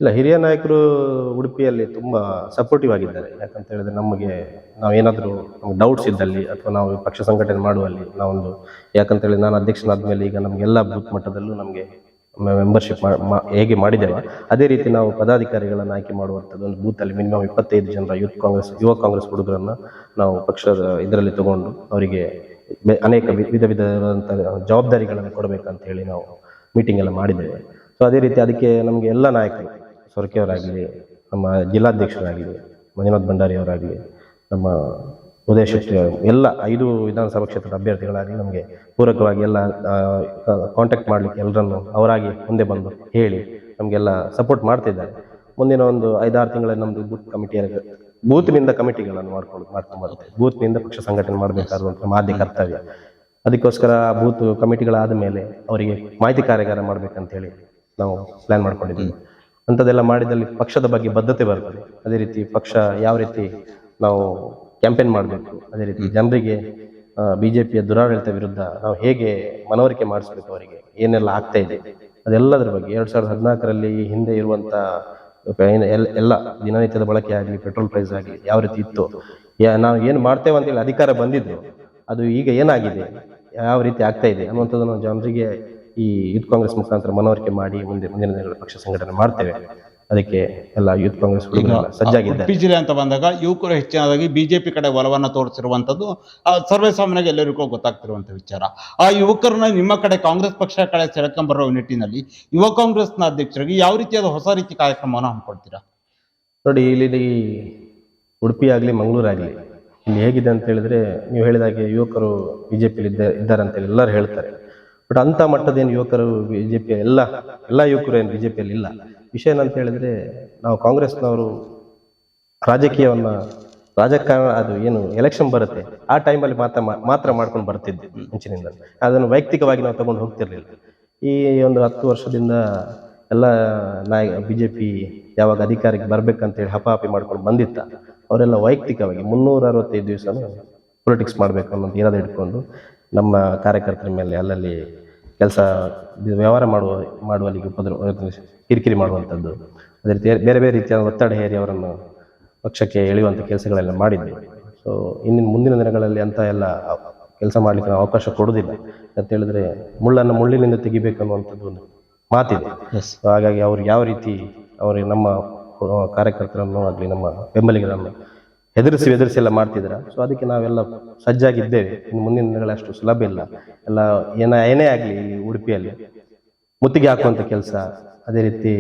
ಇಲ್ಲ, ಹಿರಿಯ ನಾಯಕರು ಉಡುಪಿಯಲ್ಲಿ ತುಂಬಾ ಸಪೋರ್ಟಿವ್ ಆಗಿದ್ದಾರೆ. ಯಾಕಂತ ಹೇಳಿದ್ರೆ ನಮಗೆ ನಾವೇನಾದರೂ ನಮ್ಗೆ ಡೌಟ್ಸ್ ಇದ್ದಲ್ಲಿ ಅಥವಾ ನಾವು ಪಕ್ಷ ಸಂಘಟನೆ ಮಾಡುವಲ್ಲಿ ನಾವೊಂದು, ಯಾಕಂತ ಹೇಳಿದ್ರೆ ನಾನು ಅಧ್ಯಕ್ಷನಾದ್ಮೇಲೆ ಈಗ ನಮಗೆಲ್ಲ ಬೂತ್ ಮಟ್ಟದಲ್ಲೂ ನಮಗೆ ಮೆಂಬರ್ಶಿಪ್ ಹೇಗೆ ಮಾಡಿದ್ದೇವೆ ಅದೇ ರೀತಿ ನಾವು ಪದಾಧಿಕಾರಿಗಳನ್ನು ಆಯ್ಕೆ ಮಾಡುವಂಥದ್ದು ಒಂದು ಬೂತಲ್ಲಿ ಮಿನಿಮಮ್ ಇಪ್ಪತ್ತೈದು ಜನರ ಯೂತ್ ಕಾಂಗ್ರೆಸ್, ಯುವ ಕಾಂಗ್ರೆಸ್ ಹುಡುಗರನ್ನು ನಾವು ಪಕ್ಷದ ಇದರಲ್ಲಿ ತಗೊಂಡು ಅವರಿಗೆ ಅನೇಕ ವಿಧ ವಿಧವಾದಂಥ ಜವಾಬ್ದಾರಿಗಳನ್ನು ಕೊಡಬೇಕಂತ ಹೇಳಿ ನಾವು ಮೀಟಿಂಗ್ ಎಲ್ಲ ಮಾಡಿದ್ದೇವೆ. ಸೊ ಅದೇ ರೀತಿ ಅದಕ್ಕೆ ನಮಗೆ ಎಲ್ಲ ನಾಯಕರು ಸೊರಕೆಯವರಾಗಲಿ ನಮ್ಮ ಜಿಲ್ಲಾಧ್ಯಕ್ಷರಾಗಲಿ, ಮಂಜುನಾಥ್ ಭಂಡಾರಿ ಅವರಾಗಲಿ ನಮ್ಮ ಉದಯ ಎಲ್ಲ ಐದು ವಿಧಾನಸಭಾ ಕ್ಷೇತ್ರದ ಅಭ್ಯರ್ಥಿಗಳಾಗಿ ನಮಗೆ ಪೂರಕವಾಗಿ ಎಲ್ಲ ಕಾಂಟ್ಯಾಕ್ಟ್ ಮಾಡಲಿಕ್ಕೆ ಎಲ್ಲರನ್ನು ಅವರಾಗಿ ಮುಂದೆ ಬಂದು ಹೇಳಿ ನಮಗೆಲ್ಲ ಸಪೋರ್ಟ್ ಮಾಡ್ತಿದ್ದಾರೆ. ಮುಂದಿನ ಒಂದು ಐದಾರು ತಿಂಗಳಲ್ಲಿ ನಮ್ಮದು ಬೂತ್ ಕಮಿಟಿಯ ಬೂತ್ನಿಂದ ಕಮಿಟಿಗಳನ್ನು ಮಾಡ್ಕೊಂಡು ಮಾಡ್ಕೊಂಡು ಬರುತ್ತೆ. ಬೂತ್ನಿಂದ ಪಕ್ಷ ಸಂಘಟನೆ ಮಾಡಬೇಕಾದಂಥ ಮಾಧ್ಯ ಕರ್ತವ್ಯ. ಅದಕ್ಕೋಸ್ಕರ ಬೂತ್ ಕಮಿಟಿಗಳಾದ ಮೇಲೆ ಅವರಿಗೆ ಮಾಹಿತಿ ಕಾರ್ಯಾಗಾರ ಮಾಡ್ಬೇಕಂತೇಳಿ ನಾವು ಪ್ಲ್ಯಾನ್ ಮಾಡ್ಕೊಂಡಿದ್ದೀವಿ. ಅಂಥದ್ದೆಲ್ಲ ಮಾಡಿದಲ್ಲಿ ಪಕ್ಷದ ಬಗ್ಗೆ ಬದ್ಧತೆ ಬರ್ತದೆ. ಅದೇ ರೀತಿ ಪಕ್ಷ ಯಾವ ರೀತಿ ನಾವು ಕ್ಯಾಂಪೇನ್ ಮಾಡಬೇಕು. ಅದೇ ರೀತಿ ಜನರಿಗೆ ಬಿಜೆಪಿಯ ದುರಾಡಳಿತ ವಿರುದ್ಧ ನಾವು ಹೇಗೆ ಮನವರಿಕೆ ಮಾಡಿಸ್ಬೇಕು ಅವರಿಗೆ? ಏನೆಲ್ಲ ಆಗ್ತಾ ಇದೆ? ಅದೆಲ್ಲದರ ಬಗ್ಗೆ ಎರಡ್ ಸಾವಿರದ ಹದಿನಾಲ್ಕರಲ್ಲಿ ಹಿಂದೆ ಇರುವಂತ ಎಲ್ಲ ದಿನನಿತ್ಯದ ಬಳಕೆ ಆಗಲಿ ಪೆಟ್ರೋಲ್ ಪ್ರೈಸ್ ಆಗಲಿ ಯಾವ ರೀತಿ ಇತ್ತು ನಾವು ಏನು ಮಾಡ್ತೇವೆ ಅಂತೇಳಿ ಅಧಿಕಾರ ಬಂದಿದ್ದು ಅದು ಈಗ ಏನಾಗಿದೆ? ಯಾವ ರೀತಿ ಆಗ್ತಾ ಇದೆ? ಅನ್ನುವಂಥದ್ದನ್ನು ಜನರಿಗೆ ಈ ಯೂತ್ ಕಾಂಗ್ರೆಸ್ ಮುಖಾಂತರ ಮನವರಿಕೆ ಮಾಡಿ ಮುಂದೆ ಮುಂದಿನ ದಿನಗಳ ಪಕ್ಷ ಸಂಘಟನೆ ಮಾಡ್ತೇವೆ. ಅದಕ್ಕೆ ಎಲ್ಲ ಯೂತ್ ಕಾಂಗ್ರೆಸ್ ಹುಡುಗರೆಲ್ಲ ಸಜ್ಜಾಗಿದ್ದಾರೆ. ಉಡುಪಿ ಜಿಲ್ಲೆ ಅಂತ ಬಂದಾಗ ಯುವಕರು ಹೆಚ್ಚಿನದಾಗಿ ಬಿಜೆಪಿ ಕಡೆ ಒಲವನ್ನ ತೋರಿಸಿರುವಂತದ್ದು ಆ, ಸರ್ವೇ ಸಾಮಾನ್ಯವಾಗಿ ಎಲ್ಲರಿಗೂ ಗೊತ್ತಾಗ್ತಿರುವಂತ ವಿಚಾರ. ಆ ಯುವಕರನ್ನ ನಿಮ್ಮ ಕಡೆ ಕಾಂಗ್ರೆಸ್ ಪಕ್ಷ ಕಡೆ ಸೆಳೆಕೊಂಬರೋ ನಿಟ್ಟಿನಲ್ಲಿ ಯುವ ಕಾಂಗ್ರೆಸ್ನ ಅಧ್ಯಕ್ಷರಿಗೆ ಯಾವ ರೀತಿಯಾದ ಹೊಸ ರೀತಿ ಕಾರ್ಯಕ್ರಮವನ್ನು ಹಮ್ಮಿಕೊಳ್ತೀರಾ ನೋಡಿ ಇಲ್ಲಿ ಉಡುಪಿ ಆಗಲಿ ಮಂಗಳೂರಾಗಲಿ ಇಲ್ಲಿ ಹೇಗಿದೆ ಅಂತ ಹೇಳಿದ್ರೆ ನೀವು ಹೇಳಿದಾಗೆ ಯುವಕರು ಬಿಜೆಪಿಯಲ್ಲಿ ಇದ್ದ ಇದ್ದಾರೆ ಅಂತ ಎಲ್ಲರೂ ಹೇಳ್ತಾರೆ. ಬಟ್ ಅಂತ ಮಟ್ಟದೇನು ಯುವಕರು ಬಿಜೆಪಿ ಎಲ್ಲ ಎಲ್ಲ ಯುವಕರು ಏನು ಬಿಜೆಪಿಯಲ್ಲಿ ಇಲ್ಲ. ವಿಷಯ ಏನಂತ ಹೇಳಿದ್ರೆ, ನಾವು ಕಾಂಗ್ರೆಸ್ನವರು ರಾಜಕೀಯವನ್ನ, ರಾಜಕಾರಣ, ಅದು ಏನು ಎಲೆಕ್ಷನ್ ಬರುತ್ತೆ. ಆ ಟೈಮಲ್ಲಿ ಮಾತ್ರ ಮಾತ್ರ ಮಾಡ್ಕೊಂಡು ಬರ್ತಿದ್ದೆ ಮುಂಚಿನಿಂದ. ಅದನ್ನು ವೈಯಕ್ತಿಕವಾಗಿ ನಾವು ತಗೊಂಡು ಹೋಗ್ತಿರ್ಲಿಲ್ಲ. ಈ ಒಂದು ಹತ್ತು ವರ್ಷದಿಂದ ಎಲ್ಲ ನಾಯ ಪಿ ಯಾವಾಗ ಅಧಿಕಾರಕ್ಕೆ ಬರ್ಬೇಕಂತೇಳಿ ಹಪಾಹಪಿ ಮಾಡ್ಕೊಂಡು ಬಂದಿತ್ತ ಅವರೆಲ್ಲ ವೈಯಕ್ತಿಕವಾಗಿ ಮುನ್ನೂರ ಅರವತ್ತೈದು ದಿವಸ ಪೊಲಿಟಿಕ್ಸ್ ಮಾಡಬೇಕು ಅನ್ನೋದು ಇರೋದು ಇಟ್ಕೊಂಡು ನಮ್ಮ ಕಾರ್ಯಕರ್ತರ ಮೇಲೆ ಅಲ್ಲಲ್ಲಿ ಕೆಲಸ ವ್ಯವಹಾರ ಮಾಡುವ ಮಾಡುವಲ್ಲಿ ಉಪದ್ರ ಕಿರಿಕಿರಿ ಮಾಡುವಂಥದ್ದು. ಅದೇ ರೀತಿ ಬೇರೆ ಬೇರೆ ರೀತಿಯ ಒತ್ತಡ ಹೇರಿ ಅವರನ್ನು ಪಕ್ಷಕ್ಕೆ ಎಳೆಯುವಂಥ ಕೆಲಸಗಳೆಲ್ಲ ಮಾಡಿದ್ವಿ. ಸೊ ಇಂದಿನ ಮುಂದಿನ ದಿನಗಳಲ್ಲಿ ಅಂತ ಎಲ್ಲ ಕೆಲಸ ಮಾಡಲಿಕ್ಕೆ ನಾವು ಅವಕಾಶ ಕೊಡೋದಿಲ್ಲ ಅಂತ ಹೇಳಿದ್ರೆ ಮುಳ್ಳನ್ನು ಮುಳ್ಳಿನಿಂದ ತೆಗಿಬೇಕು ಅನ್ನುವಂಥದ್ದು ಒಂದು ಮಾತಿದೆ. ಹಾಗಾಗಿ ಅವ್ರು ಯಾವ ರೀತಿ ಅವರು ನಮ್ಮ ಕಾರ್ಯಕರ್ತರನ್ನು ಆಗಲಿ ನಮ್ಮ ಬೆಂಬಲಿಗರನ್ನು ಹೆದರಿಸಿ ಎದುರಿಸಿ ಎಲ್ಲ ಮಾಡ್ತಿದ್ರ ಸೊ ಅದಕ್ಕೆ ನಾವೆಲ್ಲ ಸಜ್ಜಾಗಿದ್ದೇವೆ. ಇನ್ನು ಮುಂದಿನ ದಿನಗಳು ಅಷ್ಟು ಸುಲಭ ಇಲ್ಲ. ಎಲ್ಲ ಏನ, ಏನೇ ಆಗಲಿ ಉಡುಪಿಯಲ್ಲಿ. ಮುತ್ತಿಗೆ ಹಾಕುವಂಥ ಕೆಲಸ, ಅದೇ ರೀತಿ